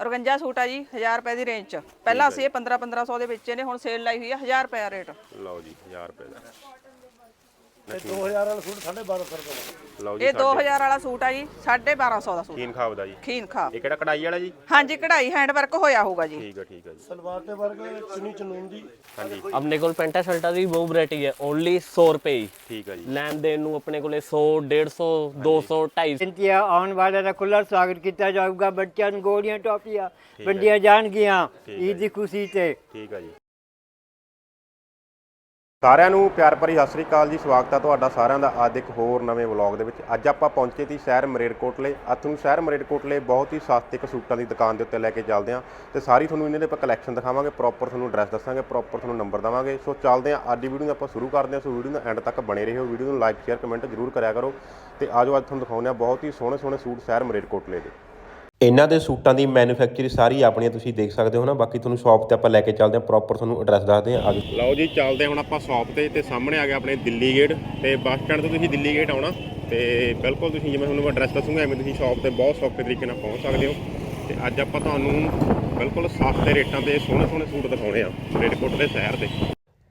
ਔਰਗੰਜਾ suit ਆ ਜੀ 1000 ਰੁਪਏ ਦੀ ਰੇਂਜ ਚ। ਪਹਿਲਾਂ ਅਸੀਂ ਇਹ 15 1500 ਦੇ ਵਿੱਚ ਨੇ ਹੁਣ ਸੇਲ ਲਾਈ ਹੋਈ ਆ 1000 ਰੁਪਏ ਰੇਟ। ਲਓ ਜੀ 1000 ਰੁਪਏ ਦਾ। ਤੇ 2000 ਵਾਲਾ ਸੂਟ 1250 ਰੁਪਏ ਦਾ। ਲਓ ਜੀ ਇਹ 2000 ਵਾਲਾ ਸੂਟ ਆ ਜੀ 1250 ਦਾ ਸੂਟ। ਕੀਨ ਖਾਬ ਦਾ ਜੀ। ਖੀਨ ਖਾ ਇਹ ਕਿਹੜਾ ਕਢਾਈ ਵਾਲਾ ਜੀ? ਹਾਂਜੀ ਕਢਾਈ ਹੈਂਡ ਵਰਕ ਹੋਇਆ ਹੋਊਗਾ ਜੀ। ਠੀਕ ਆ ਠੀਕ ਆ ਜੀ। ਸਲਵਾਰ ਤੇ ਵਰਗ ਚੁੰਨੀ ਚਨੂਨ ਦੀ। ਹਾਂਜੀ। ਆਪਣੇ ਕੋਲ ਪੈਂਟਾ ਸ਼ਰਟਾਂ ਦੀ ਬਹੁਤ ਵੈਰਾਈਟੀ ਹੈ ਓਨਲੀ 100 ਰੁਪਏ ਹੀ ਠੀਕ ਆ ਜੀ। ਲੈਣ ਦੇਣ ਨੂੰ ਆਪਣੇ ਕੋਲੇ 100 150 200 250 ਬੇਨਤੀਆਂ ਆਉਣ ਵਾਲਿਆਂ ਦਾ ਖੁੱਲ੍ਹਾ ਸਵਾਗਤ ਕੀਤਾ ਜਾਊਗਾ ਬੱਚਿਆਂ ਨੂੰ ਗੋਲੀਆਂ ਟੋਪੀਆਂ। ਵੰਡੀਆਂ ਜਾਣਗੀਆਂ ਈਦ ਦੀ ਖੁਸ਼ੀ ਤੇ। ਠੀਕ ਆ ਜੀ। ਸਾਰਿਆਂ ਨੂੰ ਪਿਆਰ ਭਰੀ ਸਤਿ ਸ੍ਰੀ ਅਕਾਲ ਜੀ। ਸਵਾਗਤ ਹੈ ਤੁਹਾਡਾ ਸਾਰਿਆਂ ਦਾ ਅੱਜ ਇੱਕ ਹੋਰ ਨਵੇਂ ਵਲੌਗ ਦੇ ਵਿੱਚ। ਅੱਜ ਆਪਾਂ ਪਹੁੰਚੇ ਸੀ ਸ਼ਹਿਰ ਮਰੇਡਕੋਟਲੇ ਅੱਜ ਤੁਹਾਨੂੰ ਸ਼ਹਿਰ ਮਰੇਡਕੋਟਲੇ ਬਹੁਤ ਹੀ ਸਸਤੇ ਇੱਕ ਦੀ ਦੁਕਾਨ ਦੇ ਉੱਤੇ ਲੈ ਕੇ ਚੱਲਦੇ ਹਾਂ ਤੇ ਸਾਰੀ ਤੁਹਾਨੂੰ ਇਹਨਾਂ ਦੇ ਆਪਾਂ ਕਲੈਕਸ਼ਨ ਦਿਖਾਵਾਂਗੇ। ਪ੍ਰੋਪਰ ਤੁਹਾਨੂੰ ਐਡਰੈਸ ਦੱਸਾਂਗੇ ਪ੍ਰੋਪਰ ਤੁਹਾਨੂੰ ਨੰਬਰ ਦਵਾਂਗੇ। ਸੋ ਚੱਲਦੇ ਹਾਂ, ਅੱਜ ਦੀ ਵੀਡੀਓ ਨੂੰ ਆਪਾਂ ਸ਼ੁਰੂ ਕਰਦੇ ਹਾਂ। ਸੋ ਵੀਡੀਓ ਨੂੰ ਐਂਡ ਤੱਕ ਬਣੇ ਰਹੋ। ਵੀਡੀਓ ਨੂੰ ਲਾਈਕ ਸ਼ੇਅਰ ਕਮੈਂਟ ਜ਼ਰੂਰ ਕਰਿਆ ਕਰੋ। ਤੇ ਆਜੋ ਅੱਜ ਤੁਹਾਨੂੰ ਦਿਖਾਉਂਦੇ ਹਾਂ ਬਹੁਤ ਹੀ ਸੋਹਣੇ ਸੋਹਣੇ ਸੂਟ ਸ਼ਹਿਰ ਮਰੇਡਕੋਟਲੇ ਦੇ। ਇਹਨਾਂ ਦੇ ਸੂਟਾਂ ਦੀ ਮੈਨੂਫੈਕਚਰ ਸਾਰੀ ਆਪਣੀ ਤੁਸੀਂ ਦੇਖ ਸਕਦੇ ਹੋ ਨਾ ਬਾਕੀ ਤੁਹਾਨੂੰ ਸ਼ਾਪ ਤੇ ਆਪਾਂ ਲੈ ਕੇ ਚੱਲਦੇ ਹਾਂ ਪ੍ਰੋਪਰ ਤੁਹਾਨੂੰ ਐਡਰੈਸ ਦੱਸਦੇ ਹਾਂ ਆਜੋ ਲਓ ਜੀ ਚੱਲਦੇ ਹੁਣ ਆਪਾਂ ਸ਼ਾਪ ਤੇ ਤੇ ਸਾਹਮਣੇ ਆ ਗਿਆ ਆਪਣੇ ਦਿੱਲੀ ਗੇਟ ਤੇ ਬੱਸ ਸਟੈਂਡ ਤੋਂ ਤੁਸੀਂ ਦਿੱਲੀ ਗੇਟ ਆਉਣਾ ਤੇ ਬਿਲਕੁਲ ਤੁਸੀਂ ਜਿਵੇਂ ਤੁਹਾਨੂੰ ਐਡਰੈਸ ਦੱਸੂਗਾ ਐਵੇਂ ਤੁਸੀਂ ਸ਼ਾਪ ਤੇ ਬਹੁਤ ਸੌਖੇ ਤਰੀਕੇ ਨਾਲ ਪਹੁੰਚ ਸਕਦੇ ਹੋ। ਤੇ ਅੱਜ ਆਪਾਂ ਤੁਹਾਨੂੰ ਬਿਲਕੁਲ ਸਸਤੇ ਰੇਟਾਂ ਤੇ ਸੋਹਣੇ ਸੋਹਣੇ ਸੂਟ ਦਿਖਾਉਣੇ ਆ ਫਰੀਦਕੋਟ ਦੇ ਸ਼ਹਿਰ ਦੇ।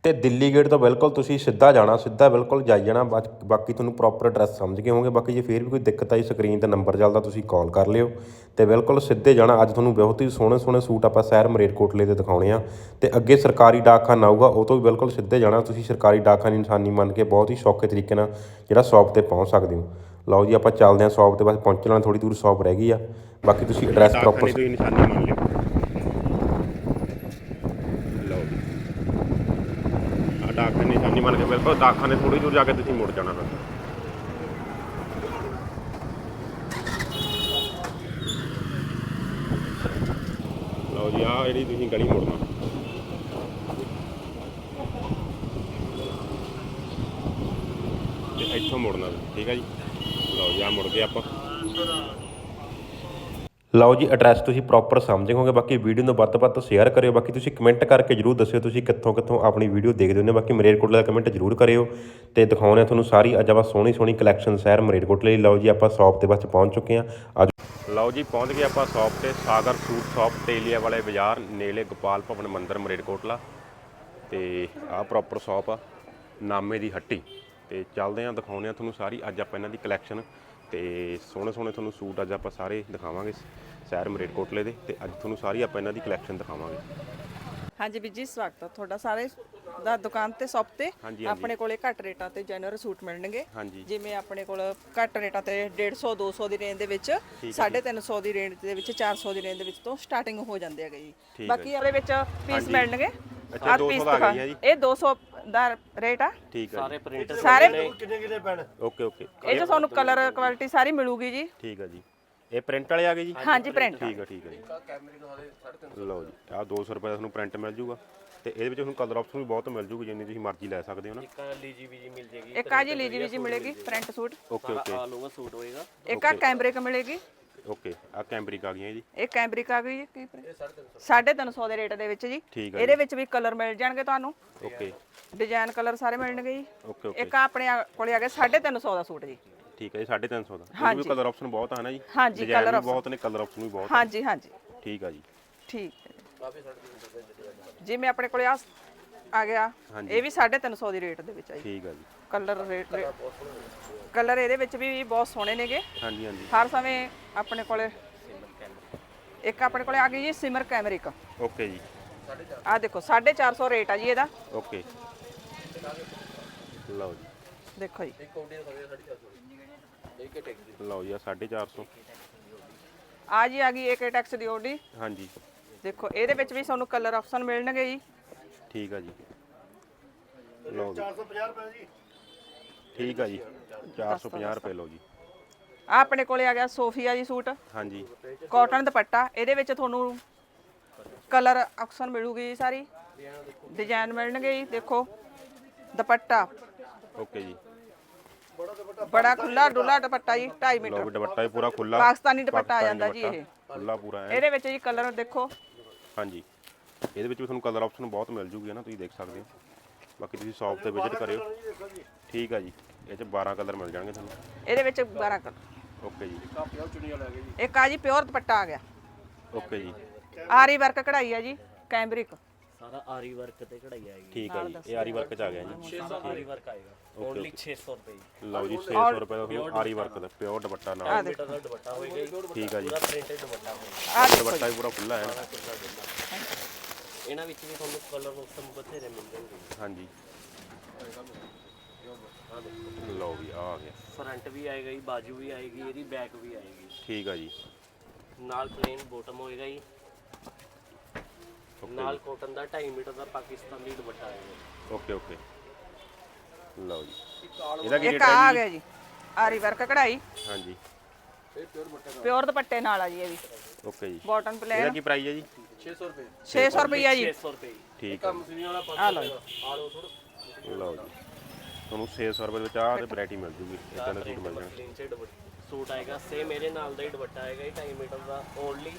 ਤੇ ਦਿੱਲੀ ਗੇਟ ਤੋਂ ਬਿਲਕੁਲ ਤੁਸੀਂ ਸਿੱਧਾ ਜਾਣਾ ਸਿੱਧਾ ਬਿਲਕੁਲ ਜਾਈ ਜਾਣਾ ਬਾਕ- ਬਾਕੀ ਤੁਹਾਨੂੰ ਪ੍ਰੋਪਰ ਐਡਰੈਸ ਸਮਝ ਗਏ ਹੋਵੋਗੇ ਬਾਕੀ ਜੇ ਫੇਰ ਵੀ ਕੋਈ ਦਿੱਕਤ ਆਈ ਸਕਰੀਨ ਤੇ ਨੰਬਰ ਚੱਲਦਾ ਤੁਸੀਂ ਕਾਲ ਕਰ ਲਿਓ। ਤੇ ਬਿਲਕੁਲ ਸਿੱਧੇ ਜਾਣਾ। ਅੱਜ ਤੁਹਾਨੂੰ ਬਹੁਤ ਹੀ ਸੋਹਣੇ ਸੋਹਣੇ ਸੂਟ ਆਪਾਂ ਸ਼ਹਿਰ ਮਰੇਟਕੋਟਲੇ ਦੇ ਦਿਖਾਉਣੇ ਆ। ਤੇ ਅੱਗੇ ਸਰਕਾਰੀ ਡਾਕਖਾਨਾ ਆਊਗਾ ਉਹ ਤੋਂ ਵੀ ਬਿਲਕੁਲ ਸਿੱਧੇ ਜਾਣਾ। ਤੁਸੀਂ ਸਰਕਾਰੀ ਡਾਕਖਾਨੇ ਨਿਸ਼ਾਨੀ ਮੰਨ ਕੇ ਬਹੁਤ ਹੀ ਸੌਖੇ ਤਰੀਕੇ ਨਾਲ ਜਿਹੜਾ ਸ਼ਾਪ ਤੇ ਪਹੁੰਚ ਸਕਦੇ ਹੋ। ਲਓ ਜੀ ਆਪਾਂ ਚੱਲਦੇ ਹਾਂ ਸ਼ਾਪ ਤੇ ਬਸ ਪਹੁੰਚਣ ਨਾਲ ਥੋੜੀ ਦੂਰ ਸ਼ਾਪ ਰਹਿ ਗਈ ਆ। ਬਾਕੀ ਤੁਸੀਂ ਐਡਰੈਸ ਪ੍ਰੋਪਰ ਤੁਸੀਂ ਨਿਸ਼ਾਨੀ ਮੰਨ ਲਿਓ। ਲਓ ਜੀ। ਆ ਡਾਕਖਾਨੇ ਨਿਸ਼ਾਨੀ ਮੰਨ ਕੇ ਬਿਲਕੁਲ ਡਾਕਖਾਨੇ ਥੋੜੀ ਦੂਰ ਜਾ ਕੇ ਤੁਸੀਂ ਮੁੜ ਜਾਣਾ ਫਿਰ। ਲਓ ਜੀ ਆ ਜਿਹੜੀ ਤੁਸੀਂ ਗਲੀ ਮੁੜਨਾ। ਤੇ ਇੱਥੋਂ ਮੁੜਨਾ ਠੀਕ ਹੈ ਜੀ? ਲਓ ਜੀ ਆ ਮੁੜ ਗਏ ਆਪਾਂ। ਲਓ ਜੀ ਐਡਰੈਸ ਤੁਸੀਂ ਪ੍ਰੋਪਰ ਸਮਝ ਗਏ ਬਾਕੀ ਵੀਡੀਓ ਨੂੰ ਵੱਧ ਤੋਂ ਵੱਧ ਸ਼ੇਅਰ ਕਰਿਓ, ਬਾਕੀ ਤੁਸੀਂ ਕਮੈਂਟ ਕਰਕੇ ਜਰੂਰ ਦੱਸਿਓ ਤੁਸੀਂ ਕਿੱਥੋਂ ਕਿੱਥੋਂ ਆਪਣੀ ਵੀਡੀਓ ਦੇਖਦੇ ਹੋ, ਬਾਕੀ ਮਰੇਟਕੋਟਲੇ ਦਾ ਕਮੈਂਟ ਜਰੂਰ ਕਰਿਓ। ਤੇ ਦਿਖਾਉਣੇ ਆ ਤੁਹਾਨੂੰ ਸਾਰੀ ਅੱਜ ਆਪਾਂ ਸੋਹਣੀ ਸੋਹਣੀ ਕਲੈਕਸ਼ਨ ਸ਼ਹਿਰ ਮਰੇਟਕੋਟਲੇ ਲਈ। ਲਓ ਜੀ, ਆਪਾਂ ਸ਼ਾਪ ਤੇ ਬਸ ਪਹੁੰਚ ਚੁੱਕੇ ਹਾਂ। ਅੱਜ ਲਓ ਜੀ, ਪਹੁੰਚ ਗਏ ਆਪਾਂ ਸ਼ਾਪ ਤੇ, ਸਾਗਰ ਸੂਟ ਸ਼ਾਪ ਤੇਲੀਆ ਵਾਲੇ ਬਾਜ਼ਾਰ ਨੇਲੇ ਗੋਪਾਲ ਭਵਨ, ਮੰਦਿਰ ਮਰੇਟਕੋਟਲਾ ਤੇ ਆਹ ਪ੍ਰੋਪਰ ਸ਼ਾਪ ਆ, ਨਾਮੇ ਦੀ ਹੱਟੀ। ਤੇ ਚੱਲਦੇ ਆਂ, ਦਿਖਾਉਂਦੇ ਆ ਤੁਹਾਨੂੰ ਸਾਰੀ। ਅੱਜ ਆਪਾਂ ਇਹਨਾਂ ਦੀ ਕਲੈਕਸ਼ਨ ਤੇ ਸੋਹਣੇ ਸੋਹਣੇ ਤੁਹਾਨੂੰ ਸੂਟ ਅੱਜ ਆਪਾਂ ਸਾਰੇ ਦਿਖਾਵਾਂਗੇ, ਸ਼ਹਿਰ ਮਰੇਟਕੋਟਲੇ ਦੇ। ਤੇ ਅੱਜ ਤੁਹਾਨੂੰ ਸਾਰੀ ਆਪਾਂ ਇਹਨਾਂ ਦੀ ਕਲੈਕਸ਼ਨ ਦਿਖਾਵਾਂਗੇ। ਹਾਂਜੀ ਵੀਰ ਜੀ ਸਵਾਗਤ ਹੈ ਤੁਹਾਡਾ ਸਾਰੇ ਦਾ ਦੁਕਾਨ ਤੇ ਸ਼ਾਪ ਤੇ। ਹਾਂਜੀ, ਹਾਂਜੀ। ਆਪਣੇ ਕੋਲੇ ਘੱਟ ਰੇਟਾਂ ਤੇ ਜੈਨੂਅਰ ਸੂਟ ਮਿਲਣਗੇ। ਹਾਂਜੀ। ਜਿਵੇਂ ਆਪਣੇ ਕੋਲ ਘੱਟ ਰੇਟਾਂ ਤੇ 150 200 ਦੀ ਰੇਂਜ ਦੇ ਵਿੱਚ 350 ਦੀ ਰੇਂਜ ਦੇ ਵਿੱਚ 400 ਦੀ ਰੇਂਜ ਦੇ ਵਿੱਚ ਤੋਂ ਸਟਾਰਟਿੰਗ ਹੋ ਜਾਂਦੇ ਹੈਗੇ ਜੀ। ਬਾਕੀ ਇਹਦੇ ਵਿੱਚ ਪੀਸ ਮਿਲਣਗੇ। ਅੱਛਾ, ਆਹ 200 piece ਦਾ ਆ ਗਿਆ ਜੀ। ਇਹ 200 ਦਾ ਰੇਟ ਆ। ਠੀਕ ਹੈ ਸਾਰੇ ਪ੍ਰਿੰਟ ਸਾਰੇ ਕਿੰਨੇ ਕਿੰਨੇ ਪੈਣ? Okay okay. ਇਹ 'ਚ ਤੁਹਾਨੂੰ ਕਲਰ ਕੁਆਲਿਟੀ ਸਾਰੀ ਮਿਲੂਗੀ ਜੀ। ਠੀਕ ਹੈ ਜੀ। ਇਹ ਪ੍ਰਿੰਟ ਵਾਲੇ ਆ ਗਏ ਜੀ? ਹਾਂਜੀ ਪ੍ਰਿੰਟ ਠੀਕ ਹੈ ਠੀਕ ਹੈ ਜੀ। ਲਓ ਜੀ ਆਹ 200 ਰੁਪਏ ਦਾ ਤੁਹਾਨੂੰ ਪ੍ਰਿੰਟ ਮਿਲ ਜੂਗਾ। ਤੇ ਇਹਦੇ ਵਿੱਚ ਤੁਹਾਨੂੰ ਕਲਰ ਆਪਸ਼ਨ ਵੀ ਬਹੁਤ ਮਿਲ ਜੂਗੀ ਜਿੰਨੀ ਤੁਸੀਂ ਮਰਜ਼ੀ ਲੈ ਸਕਦੇ ਹੋ ਨਾ। ਲੀਜੀ ਵੀ ਜੀ ਮਿਲ ਜੇਗੀ। ਇੱਕ ਆ ਜੀ ਲੀਜੀ ਵੀ ਜੀ ਮਿਲੇਗੀ ਪ੍ਰਿੰਟ ਸੂਟ ਓਕੇ ਓਕੇ। ਆ ਲੋਗਾ ਸੂਟ ਹੋਏਗਾ। ਇੱਕ ਆ ਕੈਂਬਰਿਕ ਮਿਲੇਗੀ। ਓਕੇ ਆ ਕੈਂਬਰਿਕ ਆ ਗਈਆਂ ਜੀ। ਇਹ ਕੈਂਬਰਿਕ ਆ ਗਈ ਜੀ ਕੀ ਪ੍ਰਿੰਟ 350 ਦੇ ਰੇਟ ਦੇ ਵਿੱਚ ਜੀ। ਠੀਕ ਹੈ ਇਹਦੇ ਵਿੱਚ ਵੀ ਕਲਰ ਮਿਲ ਜਾਣਗੇ ਤੁਹਾਨੂੰ। ਓਕੇ। ਡਿਜ਼ਾਈਨ ਕਲਰ ਸਾਰੇ ਮਿਲਣਗੇ ਜੀ। Okay okay. ਇੱਕ ਆਪਣੇ ਆ- ਕੋਲੇ ਆ ਗਿਆ 350 ਦਾ ਸੂਟ ਜੀ। ਠੀਕ ਹੈ ਜੀ 350 ਦਾ। ਇਹਦੇ ਵੀ ਕਲਰ ਆਪਸ਼ਨ ਬਹੁਤ ਆ ਨਾ ਜੀ? ਹਾਂਜੀ, Design colour ਵੀ ਬਹੁਤ ਨੇ ਕਲਰ ਆਪਸ਼ਨ ਵੀ ਬਹੁਤ ਆ। ਹਾਂਜੀ ਹਾਂਜੀ। ਠੀਕ ਆ ਜੀ। ਠੀਕ ਹੈ ਜਿਵੇਂ ਆਪਣੇ ਕੋਲੇ ਆ ਆ ਗਿਆ ਇਹ ਵੀ 350 ਦੀ ਰੇਟ ਦੇ ਵਿੱਚ ਆ ਜੀ। ਠੀਕ ਆ ਜੀ। ਕਲਰ ਰੇਟ ਕਲਰ ਇਹਦੇ ਵਿੱਚ ਵੀ ਬਹੁਤ ਸੋਹਣੇ ਨੇਗੇ। ਹਾਂਜੀ ਹਾਂਜੀ। ਹਰ ਸਮੇਂ ਆਪਣੇ ਕੋਲੇ ਇੱਕ ਆਪਣੇ ਕੋਲੇ ਆ ਗਈ ਜੀ ਸਿਮਰ ਕੈਮਰਿਕ ਓਕੇ ਜੀ। ਆ ਦੇਖੋ 450 ਰੇਟ ਆ ਜੀ ਇਹਦਾ। ਓਕੇ। ਲਓ ਜੀ। ਦੇਖੋ ਜੀ। ਲਓ ਜੀ ਆ 450 ਆ ਜੀ ਆ ਗਈ ਏਕੇ ਟੈਕਸ ਦੀ ਓਡੀ। ਹਾਂਜੀ। ਦੇਖੋ ਇਹਦੇ ਵਿੱਚ ਵੀ ਤੁਹਾਨੂੰ ਕਲਰ ਆਪਸ਼ਨ ਮਿਲਣਗੇ ਜੀ। ਠੀਕ ਆ ਜੀ। ਲਓ ਜੀ। 450 ਰੁਪਏ ਜੀ। ਠੀਕ ਆ ਜੀ। 450 ਰੁਪਏ ਲਓ ਜੀ। ਆ ਆਪਣੇ ਕੋਲੇ ਆ ਗਿਆ ਸੋਫੀਆ ਜੀ ਸੂਟ। ਹਾਂਜੀ। ਕਾਟਨ ਦੁਪੱਟਾ। ਇਹਦੇ ਵਿੱਚ ਤੁਹਾਨੂੰ ਕਲਰ ਆਪਸ਼ਨ ਮਿਲੂਗੀ ਜੀ ਸਾਰੀ। ਡਿਜ਼ਾਈਨ ਮਿਲਣਗੇ ਜੀ ਦੇਖੋ। ਦੁਪੱਟਾ। ਓਕੇ ਜੀ। ਬੜਾ ਖੁੱਲਾ ਡੁੱਲਾ ਦੁਪੱਟਾ ਜੀ 2.5 ਲਓ ਮੀਟਰ ਵੀ ਦੁਪੱਟਾ ਵੀ ਪੂਰਾ ਖੁੱਲਾ ਪਾਕਿਸਤਾਨੀ ਦੁਪੱਟਾ ਆ ਜਾਂਦਾ ਜੀ ਇਹ। ਖੁੱਲਾ ਪੂਰਾ ਹੈ ਇਹਦੇ ਵਿੱਚ ਜੀ ਕਲਰ ਦੇਖੋ। ਹਾਂਜੀ। ਇਹਦੇ ਵਿੱਚ ਵੀ ਤੁਹਾਨੂੰ ਕਲਰ ਆਪਸ਼ਨ ਬਹੁਤ ਮਿਲ ਜੂਗੀ ਨਾ? ਤੁਸੀਂ ਦੇਖ ਸਕਦੇ ਹੋ। ਬਾਕੀ ਤੁਸੀਂ ਸ਼ਾਪ ਤੇ ਵਿਜ਼ਿਟ ਕਰਿਓ। ਠੀਕ ਆ ਜੀ। ਇਹ ਚ 12 ਕਲਰ ਮਿਲ ਜਾਣਗੇ ਤੁਹਾਨੂੰ। ਇਹਦੇ ਵਿੱਚ 12 ਕਲਰ। ਓਕੇ ਜੀ। ਇੱਕ ਆ ਜੀ ਪਿਓਰ ਦੁਪੱਟਾ ਆ ਗਿਆ। ਓਕੇ ਜੀ। ਆਰੀ ਵਰਕ ਕਢਾਈ ਆ ਜੀ ਕੈਂਬਰਿਕ। ਸਾਰਾ ਆਰੀ ਵਰਕ ਤੇ ਕਢਾਈ ਆਏਗੀ। ਠੀਕ ਜੀ ਇਹ ਆਰੀ ਵਰਕ ਚ ਆ ਗਿਆ ਜੀ। ਆਰੀ ਵਰਕ ਆਏਗਾ। ਓਨਲੀ 600 ਰੁਪਏ। ਲਓ ਜੀ 600 ਰੁਪਏ ਦਾ ਤੁਹਾਨੂੰ ਆਰੀ ਵਰਕ ਦਾ ਪਿਓਰ ਦੁਪੱਟਾ ਨਾਲ। ਮੀਟਰ ਦਾ ਦੁਪੱਟਾ ਹੋਏਗਾ ਜੀ, ਠੀਕ ਆ ਜੀ। ਪੂਰਾ ਪ੍ਰਿੰਟਡ ਦੁਪੱਟਾ ਹੋਏਗਾ। ਦੁਪੱਟਾ ਵੀ ਪੂਰਾ ਖੁੱਲਾ ਹੈ। ਇਹਨਾਂ ਵਿੱਚ ਵੀ ਤੁਹਾਨੂੰ ਕਲਰ ਉਸਮ ਬਥੇਰੇ ਮਿਲ ਜਾਣਗੇ। ਹਾਂਜੀ। ਲਓ ਵੀ ਆ ਗਿਆ। ਫਰੰਟ ਵੀ ਆਏਗਾ ਜੀ ਬਾਜੂ ਵੀ ਆਏਗੀ ਇਹਦੀ ਬੈਕ ਵੀ ਆਏਗੀ। ਠੀਕ ਆ ਜੀ। ਨਾਲ ਪਲੇਨ ਬੋਟਮ ਹੋਏਗਾ ਜੀ। ਨਾਲ ਕਾਟਨ ਦਾ 2.5 ਮੀਟਰ ਦਾ ਪਾਕਿਸਤਾਨੀ ਦੁਪੱਟਾ ਆਏਗਾ ਓਕੇ ਓਕੇ ਲਓ ਜੀ। ਇਹਦਾ ਕੀ ਇੱਕ ਰੇਟ ਆ ਹੈ ਆ ਜੀ? ਗਿਆ ਜੀ। ਆਰੀ ਵਰਕ ਕਢਾਈ। ਹਾਂਜੀ। ਪਿਓਰ ਦੁਪੱਟੇ ਨਾਲ ਆ ਜੀ ਇਹ ਵੀ। ਓਕੇ ਜੀ। ਬਾਟਮ ਇਹਦਾ ਪਲੇਨ ਕੀ ਪ੍ਰਾਈਸ ਹੈ ਜੀ? 600 ਰੁਪਈਆ ਜੀ 600 ਰੁਪਏ ਜੀ। ਠੀਕ ਆ ਆ ਲਓ ਜੀ। ਲਓ ਜੀ। ਤੁਹਾਨੂੰ 600 ਰੁਪਏ ਦੇ ਵਿੱਚ ਆਹ ਤੇ ਵੈਰਾਈਟੀ ਮਿਲ ਜੂਗੀ। ਇਦਾਂ ਦੇ ਸੂਟ ਮਿਲ ਜਾਣਗੇ ਪਲੇਨ ਚ ਦੁਪੱਟਾ। ਸੂਟ ਆਏਗਾ। ਸੇਮ ਇਹਦੇ ਨਾਲ ਦਾ ਹੀ ਦੁਪੱਟਾ ਆਏਗਾ। ਜੀ 2.5 ਮੀਟਰ ਦਾ ਓਨਲੀ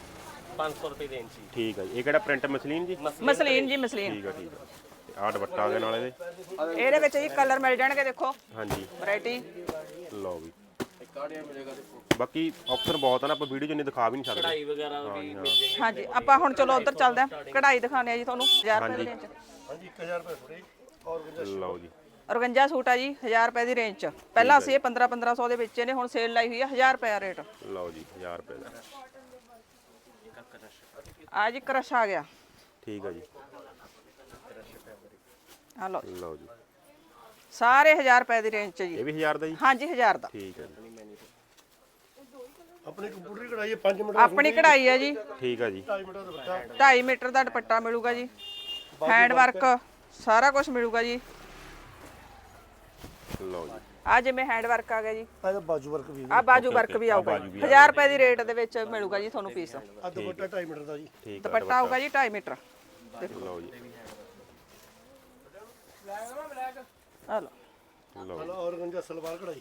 500 ਰੁਪਏ ਦੇ ਇੰਚ ਜੀ। ਠੀਕ ਆ ਜੀ। ਇਹ ਕਿਹੜਾ ਪ੍ਰਿੰਟ ਮਸਲੀਨ ਜੀ? ਮਸਲੀਨ ਜੀ ਮਸਲੀਨ। ਠੀਕ ਆ ਠੀਕ ਆ। ਤੇ ਆਹ ਦੁਪੱਟਾ ਆ ਗਿਆ ਨਾਲ ਇਹਦੇ? ਇਹਦੇ ਵਿੱਚ ਜੀ ਕਲਰ ਮਿਲ ਜਾਣਗੇ ਦੇਖੋ। ਹਾਂਜੀ। ਵੈਰਾਈਟੀ ਲਓ ਵੀ। ਬਾਕੀ ਆਪਸ਼ਨ ਬਹੁਤ ਆ ਨਾ ਆਪਾਂ ਵੀਡੀਓ 'ਚ ਨਹੀਂ ਦਿਖਾ ਵੀ ਨਹੀਂ ਸਕਦੇ। ਕਢਾਈ ਵਗੈਰਾ ਵੀ ਮਿਲ ਜਾਏਗੀ। ਹਾਂਜੀ ਆਪਾਂ ਹੁਣ ਚਲੋ ਉਧਰ ਚੱਲਦੇ ਹਾਂ। ਕਢਾਈ ਦਿਖਾਣੇ ਆ ਜੀ ਤੁਹਾਨੂੰ 1000 ਰੁਪਏ ਦੀ ਰੇਂਜ ਹਾਂਜੀ 1000 ਰੁਪਏ ਥੋੜੀ ਔਰ ਲਓ ਜੀ। ਔਰਗੰਜਾ ਸੂਟ ਆ ਜੀ 1000 ਰੁਪਏ ਦੀ ਰੇਂਜ ਚ। ਪਹਿਲਾਂ ਅਸੀਂ ਇਹ 15 1500 ਦੇ ਵਿੱਚ ਨੇ ਹੁਣ ਸੇਲ ਲਾਈ ਹੋਈ ਆ 1000 ਰੁਪਏ ਰੇਟ ਲਓ ਜੀ 1000 ਰੁਪਏ ਦਾ। ਆ ਜੀ ਕ੍ਰਸ਼ ਆ ਗਿਆ। ਠੀਕ ਆ ਜੀ। ਆ ਲਓ ਲਓ ਜੀ। ਸਾਰੇ 1000 ਰੁਪਏ ਦੀ ਰੇਂਜ ਚ ਜੀ। ਇਹ ਵੀ 1000 ਦਾ ਜੀ? ਹਾਂਜੀ 1000 ਦਾ। ਠੀਕ ਆ ਜੀ। ਆਪਣੀ ਕੰਪਿਊਟਰ ਦੀ ਕਢਾਈ ਹੈ 5 ਮਿੰਟ ਆਪਣੀ ਕਢਾਈ ਹੈ ਜੀ। ਠੀਕ ਆ ਜੀ। 2.5 ਮਿੰਟ ਦਾ ਬੱਚਾ 2.5 ਮੀਟਰ ਦਾ ਦੁਪੱਟਾ ਮਿਲੂਗਾ ਜੀ। ਹੈਂਡ ਵਰਕ ਸਾਰਾ ਕੁਝ ਮਿਲੂਗਾ ਜੀ। ਲਓ ਜੀ। ਆ ਜਿਵੇਂ ਹੈਂਡ ਵਰਕ ਆ ਗਿਆ ਜੀ। ਇਹਦਾ ਬਾਜੂ ਵਰਕ ਵੀ ਆ। ਬਾਜੂ ਵਰਕ ਵੀ ਆਊਗਾ ਬਾਜੂ ਵੀ 1000 ਰੁਪਏ ਦੀ ਰੇਟ ਦੇ ਵਿੱਚ ਮਿਲੂਗਾ ਜੀ ਤੁਹਾਨੂੰ ਪੀਸ ਆ ਦੁਪੱਟਾ 2.5 ਮਿੰਟ ਦਾ ਜੀ। ਠੀਕ ਆ ਦੁਪੱਟਾ ਆਊਗਾ ਜੀ 2.5 ਮੀਟਰ। ਲਓ ਜੀ। ਆ ਲਓ। ਲਓ ਹਲਾ ਔਰਗੰਜਾ ਸਲਵਾਰ ਕਢਾਈ।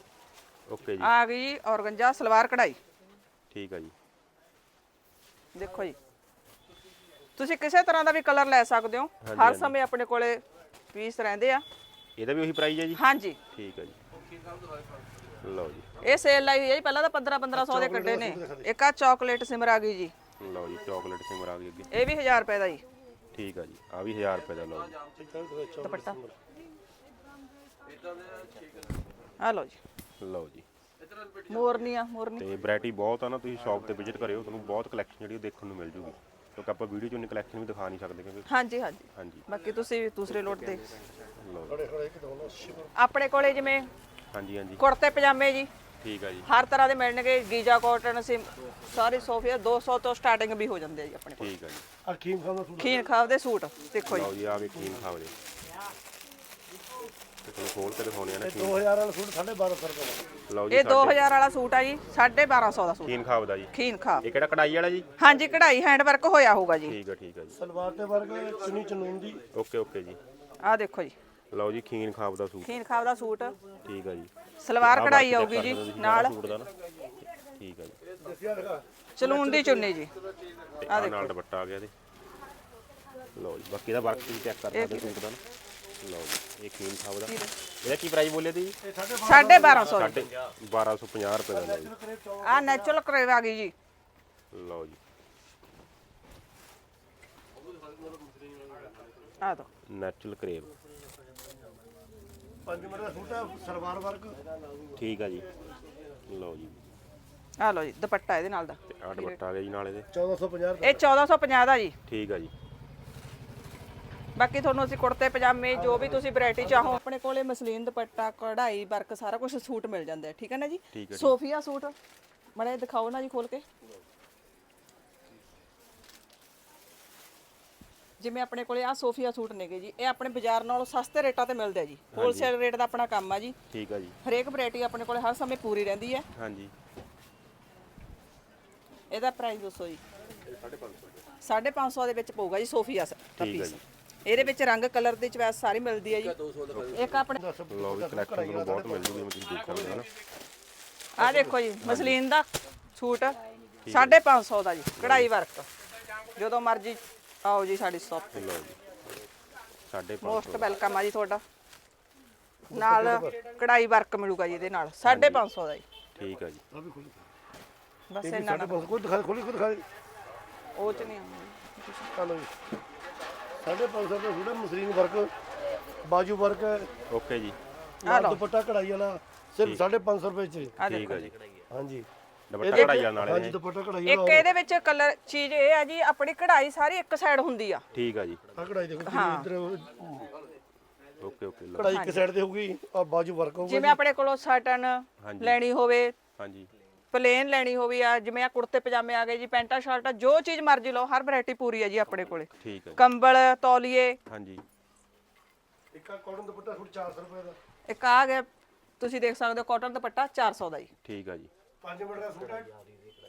ਓਕੇ ਜੀ। ਆ ਗਈ ਜੀ ਔਰਗੰਜਾ ਸਲਵਾਰ ਕਢਾਈ। ਠੀਕ ਆ ਜੀ। ਦੇਖੋ ਜੀ। ਤੁਸੀਂ ਕਿਸੇ ਤਰ੍ਹਾਂ ਦਾ ਵੀ ਕਲਰ ਲੈ ਸਕਦੇ ਹੋ। ਹਰ ਸਮੇਂ ਆਪਣੇ ਕੋਲੇ ਪੀਸ ਰਹਿੰਦੇ ਆ। ਇਹਦਾ ਵੀ ਉਹੀ ਪ੍ਰਾਈਸ ਹੈ ਜੀ? ਹਾਂਜੀ। ਠੀਕ ਆ ਜੀ। ਲਓ ਜੀ। ਇਹ ਸੇਲ ਲਾਈ ਹੋਈ ਹੈ ਜੀ ਪਹਿਲਾਂ ਤਾਂ 15 1500 ਦੇ ਕੱਢੇ ਨੇ। ਇੱਕ ਆ ਚਾਕਲੇਟ ਸਿਮਰ ਆ ਗਈ ਜੀ। ਲਓ ਜੀ ਚਾਕਲੇਟ ਸਿਮਰ ਆ ਗਈ ਅੱਗੇ। ਇਹ ਵੀ 1000 ਰੁਪਏ ਦਾ ਜੀ। ਠੀਕ ਆ ਜੀ ਆ ਵੀ 1000 ਰੁਪਏ ਦਾ ਲਓ ਜੀ। ਦੁਪੱਟਾ। ਆ ਲਓ ਜੀ। ਲਓ ਜੀ। ਮੋਰਨੀਆਂ ਮੋਰਨੀ ਤੇ ਵੈਰਾਈਟੀ ਬਹੁਤ ਆ ਨਾ ਤੁਸੀਂ ਸ਼ਾਪ ਤੇ ਵਿਜ਼ਿਟ ਕਰਿਓ ਤੁਹਾਨੂੰ ਬਹੁਤ ਕਲੈਕਸ਼ਨ ਜਿਹੜੀ ਉਹ ਦੇਖਣ ਨੂੰ ਮਿਲ ਜੂਗੀ। ਕਿਉਂਕਿ ਆਪਾਂ ਵੀਡੀਓ 'ਚ ਉਹਨੀ ਕਲੈਕਸ਼ਨ ਵੀ ਦਿਖਾ ਨਹੀਂ ਸਕਦੇ ਕਿਉਂਕਿ ਹਾਂਜੀ ਹਾਂਜੀ। ਹਾਂਜੀ। ਬਾਕੀ ਤੁਸੀਂ ਦੂਸਰੇ ਲੋਟ ਦੇ ਆਪਣੇ ਕੋਲੇ ਜਿਵੇਂ ਹਾਂਜੀ ਹਾਂਜੀ। ਕੁੜਤੇ ਪਜਾਮੇ ਜੀ। ਠੀਕ ਆ ਜੀ। ਹਰ ਤਰ੍ਹਾਂ ਦੇ ਮਿਲਣਗੇ ਗੀਜਾ ਕਾਟਨ ਸਿਮ ਸਾਰੇ ਸੋਫੇ 200 ਤੋਂ ਸਟਾਰਟਿੰਗ ਵੀ ਹੋ ਜਾਂਦੇ ਆ ਜੀ ਆਪਣੇ ਕੋਲ। ਠੀਕ ਆ ਜੀ। ਆ ਖੀਮ ਦਾ ਸੂਟ ਖੀਨ ਖਾਬ ਦੇ ਸੂਟ ਦੇਖੋ ਜੀ। ਲਓ ਜੀ ਆ ਵੀ ਕੀਨ ਖਾਵ ਜੀ ਤੇ ਤੁਹਾਨੂੰ ਖੋਲ ਕੇ ਦਿਖਾਉਣੇ ਆ ਨਾ 2000 ਵਾਲਾ ਸੂਟ 1250 ਰੁਪਏ ਦਾ। ਲਓ ਜੀ ਇਹ 2000 ਵਾਲਾ ਸੂਟ ਆ ਜੀ 1250 ਦਾ ਸੂਟ। ਕੀਨ ਖਾਵ ਦਾ ਜੀ। ਖੀਨ ਖਾਬ ਇਹ ਕਿਹੜਾ ਕਢਾਈ ਵਾਲਾ ਜੀ? ਹਾਂਜੀ ਕਢਾਈ ਹੈਂਡ ਵਰਕ ਹੋਇਆ ਹੋਊਗਾ ਜੀ। ਠੀਕ ਆ ਠੀਕ ਆ ਜੀ। ਸਲਵਾਰ ਤੇ ਵਰਗ ਚੁੰਨੀ ਚਨੂਨ ਦੀ ਓਕੇ ਓਕੇ ਜੀ। ਆਹ ਦੇਖੋ ਜੀ। ਲਓ ਜੀ ਖੀਨ ਖਾਬ ਦਾ ਸੂਟ। ਖੀਨ ਖਾਬ ਦਾ ਸੂਟ। ਠੀਕ ਆ ਜੀ। ਸਲਵਾਰ ਕਢਾਈ ਆਊਗੀ ਜੀ ਨਾਲ। ਸੂਟ ਦਾ ਨਾ। ਠੀਕ ਆ ਜੀ। ਦਿਖਾ ਚਲੂਨ ਦੀ ਚੁੰਨੀ ਜੀ। ਆ ਨਾਲ ਦੁਪੱਟਾ ਆ ਗਿਆ ਇਹਦੇ। ਲਓ ਜੀ ਬਾਕੀ ਦਾ ਵਰਕ ਤੁਸੀਂ ਚੈੱਕ ਕਰ ਸਕਦੇ ਸੂਟ ਦਾ ਨਾ। ਲਓ ਜੀ ਇਹ ਕੀਨ ਖਾਬ ਦਾ। ਇਹਦਾ ਕੀ ਪ੍ਰਾਈਸ ਬੋਲੇ ਦੀ ਜੀ 1250 ਸਾਢੇ 1250 ਰੁਪਏ ਦਾ ਜੀ। ਆ ਨੈਚੁਰਲ ਕਰੇਵ ਆ ਗਈ ਜੀ। ਲਓ ਜੀ। ਆ ਦੋ ਨੈਚੁਰਲ ਕਰੇਵ। 5 ਮਿੰਟ ਦਾ ਸੂਟ ਆ ਸਲਵਾਰ ਵਰਗ ਠੀਕ ਆ ਜੀ। ਲਓ ਜੀ। ਆ ਲਓ ਜੀ ਦੁਪੱਟਾ ਇਹਦੇ ਨਾਲ ਦਾ। ਤੇ ਆ ਦੁਪੱਟਾ ਆ ਗਿਆ ਜੀ ਨਾਲ ਇਹਦੇ। 1450 ਰੁਪਏ ਇਹ 1450 ਦਾ ਜੀ। ਠੀਕ ਆ ਜੀ। ਬਾਕੀ ਤੁਹਾਨੂੰ ਅਸੀਂ ਕੁੜਤੇ ਪਜਾਮੇ ਜੋ ਵੀ ਤੁਸੀਂ ਵੈਰਾਈਟੀ ਚਾਹੋ। ਆਪਣੇ ਕੋਲੇ ਮਸਲੀਨ ਦੁਪੱਟਾ ਕਢਾਈ ਵਰਕ ਸਾਰਾ ਕੁਝ ਸੂਟ ਮਿਲ ਜਾਂਦਾ ਹੈ ਠੀਕ ਹੈ ਨਾ ਜੀ। ਸੋਫੀਆ ਸੂਟ ਮੜੇ ਦਿਖਾਓ ਨਾ ਜੀ ਖੋਲ ਕੇ। ਜਿਵੇਂ ਆਪਣੇ ਕੋਲੇ ਆ ਸੋਫੀਆ ਸੂਟ ਨੇਗੇ ਜੀ ਇਹ ਆਪਣੇ ਬਾਜ਼ਾਰ ਨਾਲੋਂ ਸਸਤੇ ਰੇਟਾਂ ਤੇ ਮਿਲਦੇ ਆ ਜੀ। ਹੋਲਸੇਲ ਰੇਟ ਦਾ ਆਪਣਾ ਕੰਮ ਆ ਜੀ। ਠੀਕ ਆ ਜੀ। ਹਰੇਕ ਵੈਰਾਈਟੀ ਆਪਣੇ ਕੋਲੇ ਹਰ ਸਮੇਂ ਪੂਰੀ ਰਹਿੰਦੀ ਹੈ ਹਾਂਜੀ। ਇਹਦਾ ਪ੍ਰਾਈਸ ਦੱਸੋ ਜੀ। 550 550 ਦੇ। ਵਿੱਚ ਪਊਗਾ ਜੀ ਸੋਫੀਆ ਦਾ ਪੀਸ ਜੀ। ਇਹਦੇ ਵਿੱਚ ਰੰਗ ਕਲਰ ਦੀ ਚੋਇਸ ਸਾਰੀ ਮਿਲਦੀ ਹੈ ਜੀ। ਇੱਕ ਆਪਣੇ ਲਓ ਜੀ ਕਲੈਕਸ਼ਨ ਤੁਹਾਨੂੰ ਬਹੁਤ ਮਿਲ ਜੂਗੀ ਮੈਂ ਤੁਸੀਂ ਦੇਖ ਸਕਦੇ ਹੋ ਨਾ। ਆ ਦੇਖੋ ਜੀ ਮਸਲੀਨ ਦਾ ਸੂਟ। 550 ਦਾ ਜੀ ਕਢਾਈ ਵਰਕ ਜਦੋਂ ਮਰਜ਼ੀ ਆਓ ਜੀ ਸਾਡੀ ਸ਼ਾਪ ਤੇ। ਲਓ ਜੀ। ਪੰਜ ਮੋਸਟ ਵੈਲਕਮ ਆ ਜੀ ਤੁਹਾਡਾ। ਨਾਲ ਕਢਾਈ ਵਰਕ ਮਿਲੂਗਾ ਜੀ ਇਹਦੇ ਨਾਲ। 550 ਦਾ ਜੀ। ਠੀਕ ਆ ਜੀ। ਆ ਵੀ ਖੋਲੀ ਬਸ ਇਹਨਾਂ ਨਾਲ ਬਸ ਕੋਈ ਦਿਖਾ ਖੋਲੀ ਕੋਈ ਦਿਖਾ। ਦੇ। ਉਹ ਚ ਨਹੀਂ ਆਉਂਦੀ। ਚਲੋ ਜੀ। 550 ਰੁਪਏ ਸੂਟ ਹੈ ਮਸਲੀਨ ਵਰਕ ਬਾਜੂ ਵਰਕ ਹੈ। ਓਕੇ ਜੀ। ਨਾਲ ਦੁਪੱਟਾ ਕਢਾਈ ਵਾਲਾ ਸਿਰਫ 550 ਰੁਪਏ ਚ। ਆ ਠੀਕ ਹੈ ਜੀ। ਹਾਂਜੀ। ਦੁਪੱਟਾ ਕਢਾਈ ਵਾਲਾ ਨਾਲੇ ਹਾਂਜੀ। ਦੁਪੱਟਾ ਕਢਾਈ ਇੱਕ ਵਾਲਾ ਇਹਦੇ ਵਿੱਚ ਕਲਰ ਚੀਜ਼ ਇਹ ਆ ਜੀ ਆਪਣੀ ਕਢਾਈ ਸਾਰੀ ਇੱਕ ਸਾਈਡ ਹੁੰਦੀ ਆ। ਠੀਕ ਆ ਜੀ। ਆ ਕਢਾਈ ਦੇਖੋ ਕਿੰਨੀ ਇੱਧਰ ਓਕੇ ਓਕੇ ਲਓ। ਕਢਾਈ ਇੱਕ ਸਾਈਡ ਤੇ ਹੋਊਗੀ ਆ ਬਾਜੂ ਵਰਕ ਹੋਊਗਾ ਜਿਵੇਂ ਆਪਣੇ ਕੋਲੋਂ ਸਟਨ ਹਾਂਜੀ। ਲੈਣੀ ਹੋਵੇ ਹਾਂਜੀ। ਪਲੇਨ ਲੈਣੀ ਹੋਵੇ ਆ ਜਿਵੇਂ ਆ ਕੁੜਤੇ ਪਜਾਮੇ ਆ ਗਏ ਜੀ ਪੈਂਟਾਂ ਸ਼ਰਟਾਂ ਜੋ ਚੀਜ਼ ਮਰਜ਼ੀ ਲਓ ਹਰ ਵੈਰਾਈਟੀ ਪੂਰੀ ਹੈ ਜੀ ਆਪਣੇ ਕੋਲੇ। ਠੀਕ ਹੈ ਜੀ। ਕੰਬਲ ਤੌਲੀਏ। ਹਾਂਜੀ। ਇੱਕ ਆ ਕਾਟਨ ਦੁਪੱਟਾ ਸੂਟ 400 ਰੁਪਏ ਦਾ। ਇੱਕ ਆ ਗਿਆ ਤੁਸੀਂ ਦੇਖ ਸਕਦੇ ਹੋ ਕਾਟਨ ਦੁਪੱਟਾ 400 ਦਾ ਜੀ। ਠੀਕ ਆ ਜੀ। 5 ਮੀਟਰ ਦਾ ਸੂਟ ਹੈ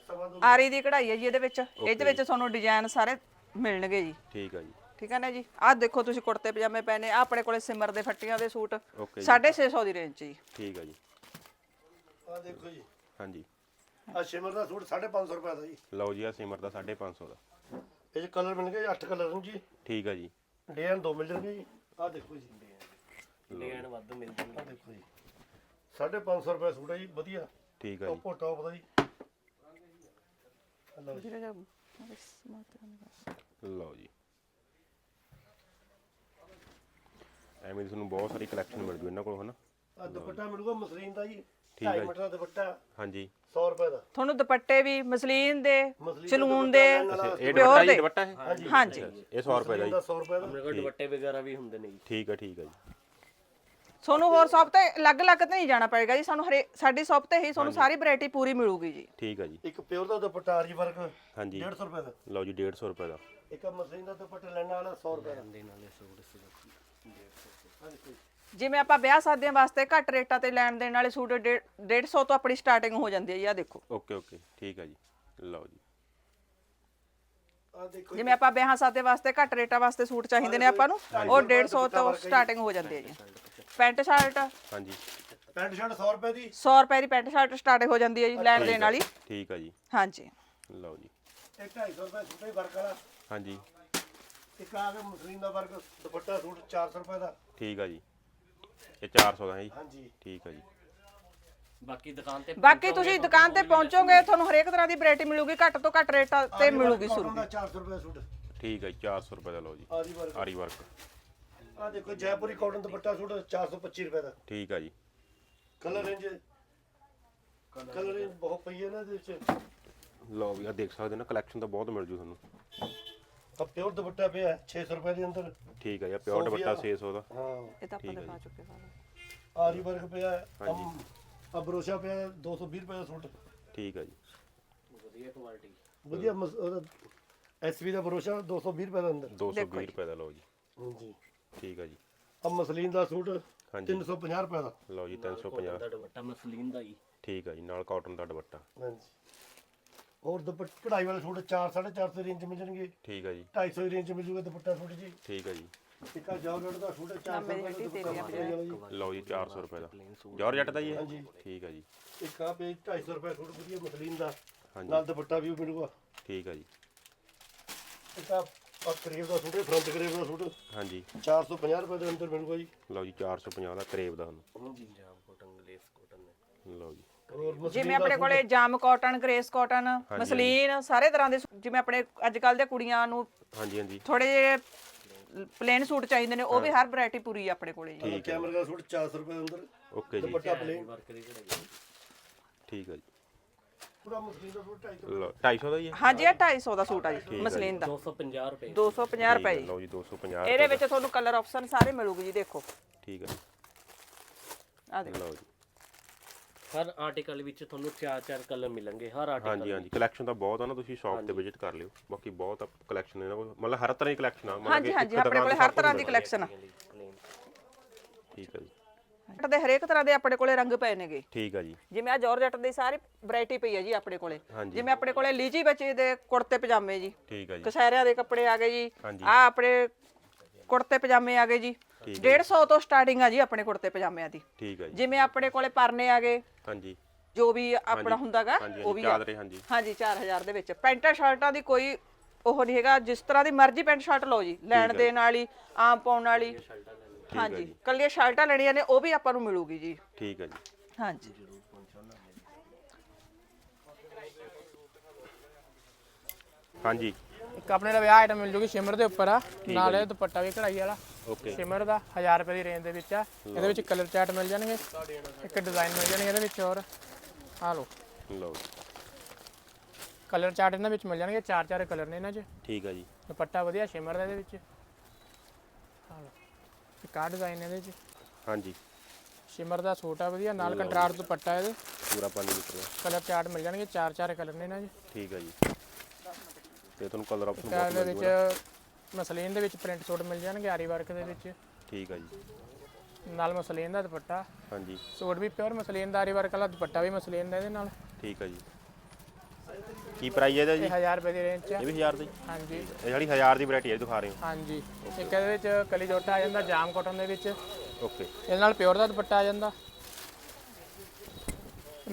ਸਵਾ ਦੋ ਆਰੀ ਦੀ ਕਢਾਈ ਹੈ ਜੀ ਇਹਦੇ ਵਿੱਚ। ਇਹਦੇ ਵਿੱਚ ਤੁਹਾਨੂੰ ਡਿਜ਼ਾਈਨ ਸਾਰੇ ਮਿਲਣਗੇ ਜੀ। ਠੀਕ ਆ ਜੀ। ਠੀਕ ਹੈ ਨਾ ਜੀ? ਆਹ ਦੇਖੋ ਤੁਸੀਂ ਕੁੜਤੇ ਪਜਾਮੇ ਪਏ ਨੇ। ਆਹ ਆਪਣੇ ਕੋਲੇ ਸਿਮਰ ਦੇ ਫੱਟੀਆਂ ਦੇ ਸੂਟ। ਓਕੇ ਜੀ। 650 ਦੀ ਰੇਂਜ 'ਚ ਜੀ। ਠੀਕ ਆ ਜੀ। ਆ ਦੇਖੋ ਜੀ। ਹਾਂਜੀ। ਆ ਸ਼ਿਮਰ ਦਾ ਸੂਟ 550 ਰੁਪਏ ਦਾ ਜੀ। ਲਓ ਜੀ ਆ ਸਿਮਰ ਦਾ 550 ਦਾ। ਇਹ ਚ ਕਲਰ ਮਿਲਣਗੇ 8 ਕਲਰ ਨੇ ਜੀ। ਠੀਕ ਆ ਜੀ। ਡਿਜ਼ਾਈਨ ਦੋ ਮਿਲ ਜਾਣਗੇ ਜੀ। ਆ ਦੇਖੋ ਜੀ। ਲੈਣ ਵੱਧ ਮਿਲ ਜਾਂਦੀ ਆ ਦੇਖੋ ਜੀ 550 ਰੁਪਏ ਸੂਟ ਹੈ ਜੀ ਵਧੀਆ। ਠੀਕ ਆ ਜੀ। ਟੋਪੋ ਟੌਪ ਦਾ ਜੀ। ਆਹ ਲਓ ਜੀ। ਲਓ ਜੀ। ਐਵੇਂ ਦੀ ਤੁਹਾਨੂੰ ਬਹੁਤ ਸਾਰੀ ਕਲੈਕਸ਼ਨ ਮਿਲ ਜੂ ਇਹਨਾਂ ਕੋਲ ਹਨਾ? ਆ ਦੁਪੱਟਾ ਮਿਲੂਗਾ ਮਸਲੀਨ ਦਾ ਜੀ। ਠੀਕ ਹੈ 2.5 ਜੀ। ਮੀਟਰ ਦਾ ਦੁਪੱਟਾ। ਹਾਂਜੀ। 100 ਰੁਪਏ ਦਾ। ਤੁਹਾਨੂੰ ਦੁਪੱਟੇ ਵੀ ਮਸਲੀਨ ਦੇ ਮਸਲੀਨ ਦਾ ਚਲੂਨ ਦੁਪੱਟਾ ਦੇ ਇਹ ਦੁਪੱਟਾ। ਜੀ ਦੇ। ਦੁਪੱਟਾ ਹੈ ਹਾਂਜੀ। ਇਹ 100 ਰੁਪਏ ਦਾ ਮਸਲੀਨ ਜੀ। ਦਾ 100 ਰੁਪਏ ਦਾ। ਮੇਰੇ ਕੋਲ ਦੁਪੱਟੇ ਵਗੈਰਾ ਵੀ ਹੁੰਦੇ ਨੇ ਜੀ। ਠੀਕ ਆ ਠੀਕ ਆ ਜੀ। ਤੁਹਾਨੂੰ ਹੋਰ ਸ਼ਾਪ ਤੇ ਅਲੱਗ-ਅਲੱਗ ਤੇ ਨਹੀਂ ਜਾਣਾ ਪਏਗਾ ਜੀ ਸਾਨੂੰ ਹਰੇ ਸਾਡੀ ਸ਼ਾਪ ਤੇ ਹੀ ਤੁਹਾਨੂੰ ਸਾਰੀ ਵੈਰਾਈਟੀ ਪੂਰੀ ਮਿਲੂਗੀ ਜੀ। ਠੀਕ ਆ ਜੀ। ਇੱਕ ਪਿਓਰ ਦਾ ਦੁਪੱਟਾ ਆਰੀ ਵਰਕ ਹਾਂਜੀ। 150 ਰੁਪਏ ਦਾ। ਲਓ ਜੀ 150 ਰੁਪਏ ਦਾ। ਇੱਕ ਮਸਲੀਨ ਦਾ ਦੁਪੱਟਾ ਲੈਣ ਵਾਲਾ 100 ਰੁਪਏ ਦਾ। ਦੇ ਨਾਲੇ ਸੂਟ ਸੀ ਆਹ ਦੇਖੋ ਜੀ। ਜਿਵੇਂ ਆਪਾਂ ਵਿਆਹ ਸ਼ਾਦੀਆਂ ਵਾਸਤੇ ਘੱਟ ਰੇਟਾਂ ਤੇ ਲੈਣ ਦੇਣ ਵਾਲੇ ਸੂਟ 150 ਤੋਂ ਆਪਣੀ ਸਟਾਰਟਿੰਗ ਹੋ ਜਾਂਦੀ ਹੈ ਜੀ ਆ ਦੇਖੋ। ਓਕੇ ਓਕੇ ਠੀਕ ਆ ਜੀ। ਲਓ ਜੀ। ਦੇਖੋ ਜਿਵੇਂ ਆਪਾਂ ਵਿਆਹਾਂ ਸ਼ਾਦੀਆਂ ਵਾਸਤੇ ਘੱਟ ਰੇਟਾਂ ਵਾਸਤੇ ਸੂਟ ਚਾਹੀਦੇ ਨੇ ਆਪਾਂ ਨੂੰ ਉਹ 150 ਤੋਂ ਸਟਾਰਟਿੰਗ ਹੋ ਜਾਂਦੀ ਹੈ ਜੀ। Pant shirt. ਹਾਂਜੀ। ਪੈਂਟ ਸ਼ਰਟ 100 ਰੁਪਏ ਦੀ? 100 ਰੁਪਏ ਦੀ ਪੈਂਟ ਸ਼ਰਟ ਸਟਾਰਟ ਹੋ ਜਾਂਦੀ ਹੈ ਜੀ ਲੈਣ ਦੇਣ ਵਾਲੀ। ਠੀਕ ਆ ਜੀ। ਹਾਂਜੀ। ਲਓ ਜੀ। ਇਹ 250 ਰੁਪਏ ਸੂਟ ਹੀ ਵਰਕ ਵਾਲਾ। ਹਾਂਜੀ। ਇੱਕ ਆ ਗਿਆ ਮਸਲੀਨ ਦਾ ਵਰਕ ਦੁਪੱਟਾ ਸੂਟ 400 ਰੁਪਏ ਦਾ। ਠੀਕ ਆ ਜੀ। ਇਹ 400 ਦਾ ਹੈ ਜੀ। ਹਾਂਜੀ। ਠੀਕ ਆ ਜੀ। ਬਾਕੀ ਦੁਕਾਨ ਤੇ ਬਾਕੀ ਤੁਸੀਂ ਦੁਕਾਨ ਤੇ ਪਹੁੰਚੋਗੇ ਤੁਹਾਨੂੰ ਹਰੇਕ ਤਰ੍ਹਾਂ ਦੀ ਵੈਰਾਈਟੀ ਮਿਲੂਗੀ ਘੱਟ ਤੋਂ ਘੱਟ ਰੇਟਾਂ ਤੇ ਮਿਲੂਗੀ 400 ਰੁਪਏ ਸੂਟ। ਠੀਕ ਹੈ ਜੀ 400 ਰੁਪਏ ਦਾ ਲਓ ਜੀ। ਆਰੀ ਵਰਕ। ਆਰੀ ਵਰਕ। ਆ ਦੇਖੋ ਜੈਪੁਰੀ ਕਾਟਨ ਦੁਪੱਟਾ ਸੂਟ 425 ਰੁਪਏ ਦਾ। ਠੀਕ ਆ ਜੀ। ਕਲਰ ਰੇਂਜ ਕਲਰ ਰੇਂਜ ਬਹੁਤ ਪਈ ਹੈ ਨਾ ਇਹਦੇ ਵਿੱਚ। ਲਓ ਵੀ ਆ ਦੇਖ ਸਕਦੇ ਨਾ ਕਲੈਕਸ਼ਨ ਤਾਂ ਬਹੁਤ ਮਿਲ ਜੂ ਤੁਹਾਨੂੰ। ਆ ਪਿਓਰ ਦੁਪੱਟਾ ਪਿਆ ਹੈ, 600 ਰੁਪਏ ਦੇ ਅੰਦਰ। ਠੀਕ ਆ ਜੀ ਪਿਓਰ ਦੁਪੱਟਾ 600 ਦਾ। ਹਾਂ। ਇਹ ਤਾਂ ਆਪਾਂ ਦਿਖਾ ਚੁੱਕੇ ਹਾਂ ਆਰੀ ਵਰਕ ਪਿਆ ਹੈ ਆ ਬਰੋਸ਼ਾ ਪਿਆ ਹੈ, 220 ਰੁਪਏ ਦਾ ਸੂਟ। ਠੀਕ ਆ ਜੀ। ਵਧੀਆ ਐਸਵੀ ਦਾ ਬਰੋਸ਼ਾ 220 ਰੁਪਏ ਦਾ ਅੰਦਰ। 220 ਰੁਪਏ ਦਾ ਲਓ ਜੀ। ਹਾਂਜੀ। ਠੀਕ ਆ ਜੀ। ਆ ਮਸਲੀਨ ਦਾ ਸੂਟ ਹਾਂਜੀ। 350 ਰੁਪਏ ਦਾ। ਲਓ ਜੀ 350 ਦਾ ਦੁਪੱਟਾ ਮਸਲੀਨ ਦਾ ਜੀ। ਠੀਕ ਆ ਜੀ ਨਾਲ ਕਾਟਨ ਦਾ ਦੁਪੱਟਾ। ਹਾਂਜੀ। ਹੋਰ ਦੁਪੱਟਾ ਕਢਾਈ ਵਾਲੇ ਸੂਟ 4 450 ਰੇਂਜ ਮਿਲ ਜਾਣਗੇ ਠੀਕ ਆ ਜੀ। 250 ਰੇਂਜ ਮਿਲ ਜੂਗਾ ਦੁਪੱਟਾ ਸੂਟ ਜੀ। ਠੀਕ ਆ ਜੀ। ਇੱਕ ਜਾਰਜਟ ਦਾ ਸੂਟ ਹੈ 400 ਰੁਪਏ ਦਾ ਦੁਪੱਟਾ। ਜੀ ਲਓ ਜੀ 400 ਰੁਪਏ ਦਾ। ਜਾਰਜਟ ਦਾ ਜੀ ਹਾਂਜੀ। ਠੀਕ ਆ ਜੀ। ਇੱਕ ਆ ਪੇ 250 ਰੁਪਏ ਸੂਟ ਵਧੀਆ ਮਸਲੀਨ ਦਾ। ਹਾਂਜੀ। ਨਾਲ ਦੁਪੱਟਾ ਵੀ ਮਿਲੂਗਾ। ਠੀਕ ਆ ਜੀ। ਇੱਕ ਆ ਦਾ ਸੂਟ ਹੈ ਫਰੰਟ ਕਰੇਵ ਦਾ ਸੂਟ। ਹਾਂਜੀ। 450 ਰੁਪਏ ਦੇ ਅੰਦਰ ਮਿਲੂਗਾ ਜੀ। ਲਓ ਜੀ 450 ਦਾ ਕਰੇਵ ਦਾ ਤੁਹਾਨੂੰ। ਪੰਜਾਬ ਕੋਟਨ ਗਲੇਸ ਕੋਟਨ ਲਓ ਜੀ। ਹੋਰ ਮਸਲੀਨ ਜਿਵੇਂ ਆਪਣੇ ਕੋਲੇ jam cotton grace cotton muslin ਸਾਰੇ ਤਰ੍ਹਾਂ ਦੇ ਸੂ- ਜਿਵੇਂ ਆਪਣੇ ਅੱਜ ਕੱਲ ਦੇ ਕੁੜੀਆਂ ਨੂੰ ਹਾਂਜੀ ਹਾਂਜੀ। ਥੋੜੇ ਜਿਹੇ ਪਲੇਨ ਸੂਟ ਚਾਹੀਦੇ ਨੇ ਉਹ ਵੀ ਹਰ ਵੈਰਾਈਟੀ ਪੂਰੀ ਆ ਆਪਣੇ ਕੋਲੇ ਜੀ। ਦਾ ਕੈਮਰੇ ਦਾ ਸੂਟ 400 ਰੁਪਏ ਦੇ ਅੰਦਰ। ਓਕੇ ਜੀ। ਦੁਪੱਟਾ ਪਲੇਨ ਵਰਕ ਦੀ ਕਢਾਈ ਠੀਕ ਆ ਜੀ। ਪੂਰਾ ਮਸਲੀਨ ਦਾ ਸੂਟ 250 ਲਓ 250 ਦਾ ਹੀ ਹੈ? ਹਾਂਜੀ ਇਹ 250 ਦਾ ਸੂਟ ਆ ਜੀ ਮਸਲੀਨ ਦਾ। 250 ਰੁਪਏ। 250 ਰੁਪਏ ਜੀ। ਲਓ ਜੀ 250 ਇਹਦੇ ਵਿੱਚ ਤੁਹਾਨੂੰ ਕਲਰ ਆਪਸ਼ਨ ਸਾਰੇ ਮਿਲੂਗੇ ਜੀ ਦੇਖੋ। ਠੀਕ ਹੈ ਆ ਦੇਖੋ। ਲਓ ਜੀ। ਹਰ ਆਰਟੀਕਲ ਵਿੱਚ ਤੁਹਾਨੂੰ ਚਾਰ ਚਾਰ ਕਲਰ ਮਿਲਣਗੇ ਹਰ ਆਰਟੀਕਲ ਹਾਂਜੀ ਹਾਂਜੀ। ਕਲੈਕਸ਼ਨ ਤਾਂ ਬਹੁਤ ਆ ਨਾ ਤੁਸੀਂ ਸ਼ਾਪ ਤੇ ਵਿਜ਼ਿਟ ਕਰ ਲਿਓ। ਬਾਕੀ ਬਹੁਤ ਕਲੈਕਸ਼ਨ ਇਹਨਾਂ ਕੋਲ। ਮਤਲਬ ਹਰ ਤਰ੍ਹਾਂ ਦੀ ਕਲੈਕਸ਼ਨ ਆ। ਹਾਂਜੀ ਹਾਂਜੀ ਆਪਣੇ ਕੋਲੇ ਹਰ ਤਰ੍ਹਾਂ ਦੀ ਕਲੈਕਸ਼ਨ ਆ। ਠੀਕ ਹੈ ਜੀ। ਦੇ ਹਰੇਕ ਤਰ੍ਹਾਂ ਦੇ ਆਪਣੇ ਕੋਲੇ ਰੰਗ ਪਏ ਨੇਗੇ। ਠੀਕ ਹੈ ਜੀ। ਜਿਵੇਂ ਆ ਜਾਰਜਟ ਦੀ ਸਾਰੀ ਵੈਰਾਈਟੀ ਪਈ ਹੈ ਜੀ ਆਪਣੇ ਕੋਲੇ। ਹਾਂਜੀ। ਜਿਵੇਂ ਆਪਣੇ ਕੋਲੇ ਲੀਜੀ ਬੱਚੇ ਦੇ ਕੁੜਤੇ ਪਜਾਮੇ ਜੀ। ਠੀਕ ਹੈ ਜੀ। ਕਸਹਿਰਿਆਂ ਦੇ ਕੱਪੜੇ ਆ ਗਏ ਜੀ। ਹਾਂਜੀ। ਆ ਆਪਣੇ ਕੁੜਤੇ ਪਜਾਮੇ ਆ ਗਏ ਜੀ। 150 ਤੋਂ ਸਟਾਰਟਿੰਗ ਆ ਜੀ ਆਪਣੇ ਕੁੜਤੇ ਪਜਾਮਿਆਂ ਦੀ। ਠੀਕ ਹੈ ਜੀ। ਜਿਵੇਂ ਆਪਣੇ ਕੋਲੇ ਪਰਨੇ ਆ ਗਏ। ਹਾਂਜੀ। ਜੋ ਵੀ ਆਪਣਾ ਹੁੰਦਾਗਾ ਹਾਂਜੀ, ਉਹ ਵੀ ਆ। ਚਾਦਰੇ, ਹਾਂਜੀ। ਹਾਂਜੀ 4000 ਦੇ ਵਿੱਚ। ਪੈਂਟਾਂ ਸ਼ਰਟਾਂ ਦੀ ਕੋਈ ਉਹ ਨਹੀਂ ਹੈਗਾ। ਜਿਸ ਤਰ੍ਹਾਂ ਦੀ ਮਰਜ਼ੀ ਪੈਂਟ ਸ਼ਰਟ ਲਓ ਜੀ। ਲੈਣ ਦੇਣ ਵਾਲੀ ਆਮ ਪਾਉਣ ਵਾਲੀ। ਹਾਂਜੀ ਕੱਲੀਆਂ ਸ਼ਰਟਾਂ ਲੈਣੀਆਂ ਨੇ ਉਹ ਵੀ ਆਪਾਂ ਨੂੰ ਮਿਲੂਗੀ ਜੀ। ਠੀਕ ਹੈ ਜੀ। ਹਾਂਜੀ। ਹਾਂਜੀ। ਇੱਕ ਆਪਣੇ ਲਈ ਆਹ ਆਈਟਮ ਮਿਲ ਜੂਗੀ ਸ਼ਿਮਰ ਦੇ ਉੱਪਰ ਆ। ਨਾਲ ਇਹ ਦੁਪੱਟਾ ਵੀ ਕਢਾਈ ਵਾਲਾ। ਓਕੇ। ਸ਼ਿਮਰ ਦਾ 1000 ਰੁਪਏ ਦੀ ਰੇਂਜ ਦੇ ਵਿੱਚ ਆ। ਇਹਦੇ ਵਿੱਚ ਕਲਰ ਚਾਰਟ ਮਿਲ ਜਾਣਗੇ। ਇੱਕ ਡਿਜ਼ਾਈਨ ਮਿਲ ਜਾਣਗੇ ਇਹਦੇ ਵਿੱਚ ਹੋਰ। ਆ ਲਓ। ਲਓ ਜੀ। ਕਲਰ ਚਾਰਟ ਇਹਨਾਂ ਵਿੱਚ ਮਿਲ ਜਾਣਗੇ। ਚਾਰ ਚਾਰ ਕਲਰ ਨੇ ਇਹਨਾਂ 'ਚ। ਠੀਕ ਆ ਜੀ। ਦੁਪੱਟਾ ਵਧੀਆ ਸ਼ਿਮਰ ਦਾ ਇਹਦੇ ਵਿੱਚ। ਆ ਇੱਕ ਆਹ ਡਿਜ਼ਾਈਨ ਇਹਦੇ 'ਚ। ਹਾਂਜੀ। ਸ਼ਿਮਰ ਦਾ ਸੂਟ ਆ ਵਧੀਆ ਨਾਲ ਕੰਟਰਾਸਟ ਦੁਪੱਟਾ ਇਹਦੇ। ਪੂਰਾ ਪਾਣੀ ਨਿਕਲਿਆ ਕਲਰ ਚਾਰਟ ਮਿਲ ਜਾਣਗੇ ਚਾਰ ਚਾਰ ਕਲਰ ਨੇ ਇਹਨਾਂ 'ਚ ਠੀਕ ਆ ਜੀ। ਤੇ ਤੁਹਾਨੂੰ ਕਲਰ ਆਪਸ਼ਨ ਤੇ ਬਹੁਤ ਇਹਦੇ ਮਿਲ ਵਿੱਚ ਮਸਲੀਨ ਦੇ ਵਿੱਚ ਪ੍ਰਿੰਟ ਸੂਟ ਮਿਲ ਜਾਣਗੇ ਆਰੀ ਵਰਕ ਦੇ ਵਿੱਚ। ਠੀਕ ਆ ਜੀ। ਨਾਲ ਮਸਲੀਨ ਦਾ ਦੁਪੱਟਾ। ਹਾਂਜੀ। ਸੂਟ ਵੀ ਪਿਓਰ ਮਸਲੀਨ ਦਾ ਆਰੀ ਵਰਕ ਵਾਲਾ ਦੁਪੱਟਾ ਵੀ ਮਸਲੀਨ ਦਾ ਇਹਦੇ ਨਾਲ। ਠੀਕ ਆ ਜੀ। ਕੀ ਪ੍ਰਾਈਸ ਹੈ ਇਹਦਾ ਜੀ? ਇਹ 1000 ਰੁਪਏ ਦੀ ਰੇਂਜ 'ਚ। ਇਹ ਵੀ 1000 ਦੀ? ਹਾਂਜੀ। ਇਹ ਜਿਹੜੀ 1000 ਦੀ ਵੈਰਾਈਟੀ ਹੈ ਦਿਖਾ ਰਹੇ ਹੋ। ਹਾਂਜੀ। ਇੱਕ ਇਹਦੇ ਵਿੱਚ ਕਲੀ ਜੋਟਾ ਆ ਜਾਂਦਾ ਜਾਮ ਕਾਟਨ ਦੇ ਵਿੱਚ। ਓਕੇ ਇਹਦੇ ਨਾਲ ਪਿਓਰ ਦਾ ਦੁਪੱਟਾ ਆ ਜਾਂਦਾ।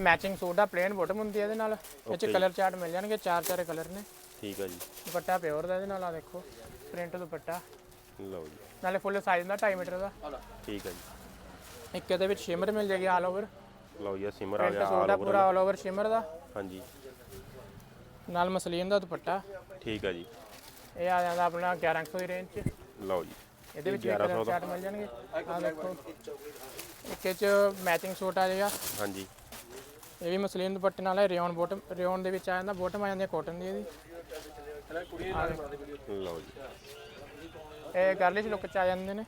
ਮੈਚਿੰਗ ਸੂਟ ਆ ਪਲੇਨ ਬਾਟਮ ਹੁੰਦੀ ਹੈ ਇਹਦੇ ਨਾਲ। ਇਹ ਚ ਕਲਰ ਚਾਰਟ ਮਿਲ ਜਾਣਗੇ ਚਾਰ ਚਾਰ ਕਲਰ ਨੇ। ਠੀਕ ਆ ਜੀ। ਦੁਪੱਟਾ ਪਿਓਰ ਦਾ ਇਹਦੇ ਨਾਲ ਆ ਦੇਖੋ। ਪ੍ਰਿੰਟ ਦੁਪੱਟਾ। ਲਓ ਜੀ। ਨਾਲੇ ਫੁੱਲ ਸਾਈਜ਼ ਦਾ 2.5 ਮੀਟਰ ਦਾ। ਠੀਕ ਆ ਜੀ। ਇੱਕ ਇਹਦੇ ਵਿੱਚ ਸ਼ਿਮਰ ਮਿਲ ਜਾਏਗੀ ਆਲ ਓਵਰ ਲਓ ਜੀ ਇਹ ਸਿਮਰ ਆ ਪ੍ਰਿੰਟ ਗਿਆ ਸੂਟ ਆ ਪੂਰਾ ਆਲ ਓਵਰ ਸ਼ਿਮਰ ਦਾ। ਹਾਂਜੀ। ਨਾਲ ਮਸਲੀਨ ਦਾ ਦੁਪੱਟਾ। ਠੀਕ ਆ ਜੀ। ਇਹ ਆ ਜਾਂਦਾ ਆਪਣਾ 1100 ਦੀ ਰੇਂਜ 'ਚ। ਲਓ ਜੀ ਇਹਦੇ ਵਿੱਚ ਵੀ ਕਲਰ ਚਾਰਟ ਮਿਲ ਜਾਣਗੇ। ਆ ਦੇਖੋ। ਇੱਕ 'ਚ ਮੈਚਿੰਗ ਸੂਟ ਆ ਜਾਏਗਾ ਹਾਂਜੀ। ਇਹ ਵੀ ਮਸਲੀਨ ਦੁਪੱਟੇ ਨਾਲ ਹੈ ਰਿਓਨ ਬੋਟਮ ਰਿਓਨ ਦੇ ਵਿੱਚ ਆ ਜਾਂਦਾ ਬੋਟਮ ਆ ਜਾਂਦੀ ਹੈ ਕਾਟਨ ਦੀ ਇਹਦੀ। ਲਓ ਜੀ। ਇਹ ਗਰਲਿਸ਼ ਲੁੱਕ ਚ ਆ ਜਾਂਦੇ ਨੇ।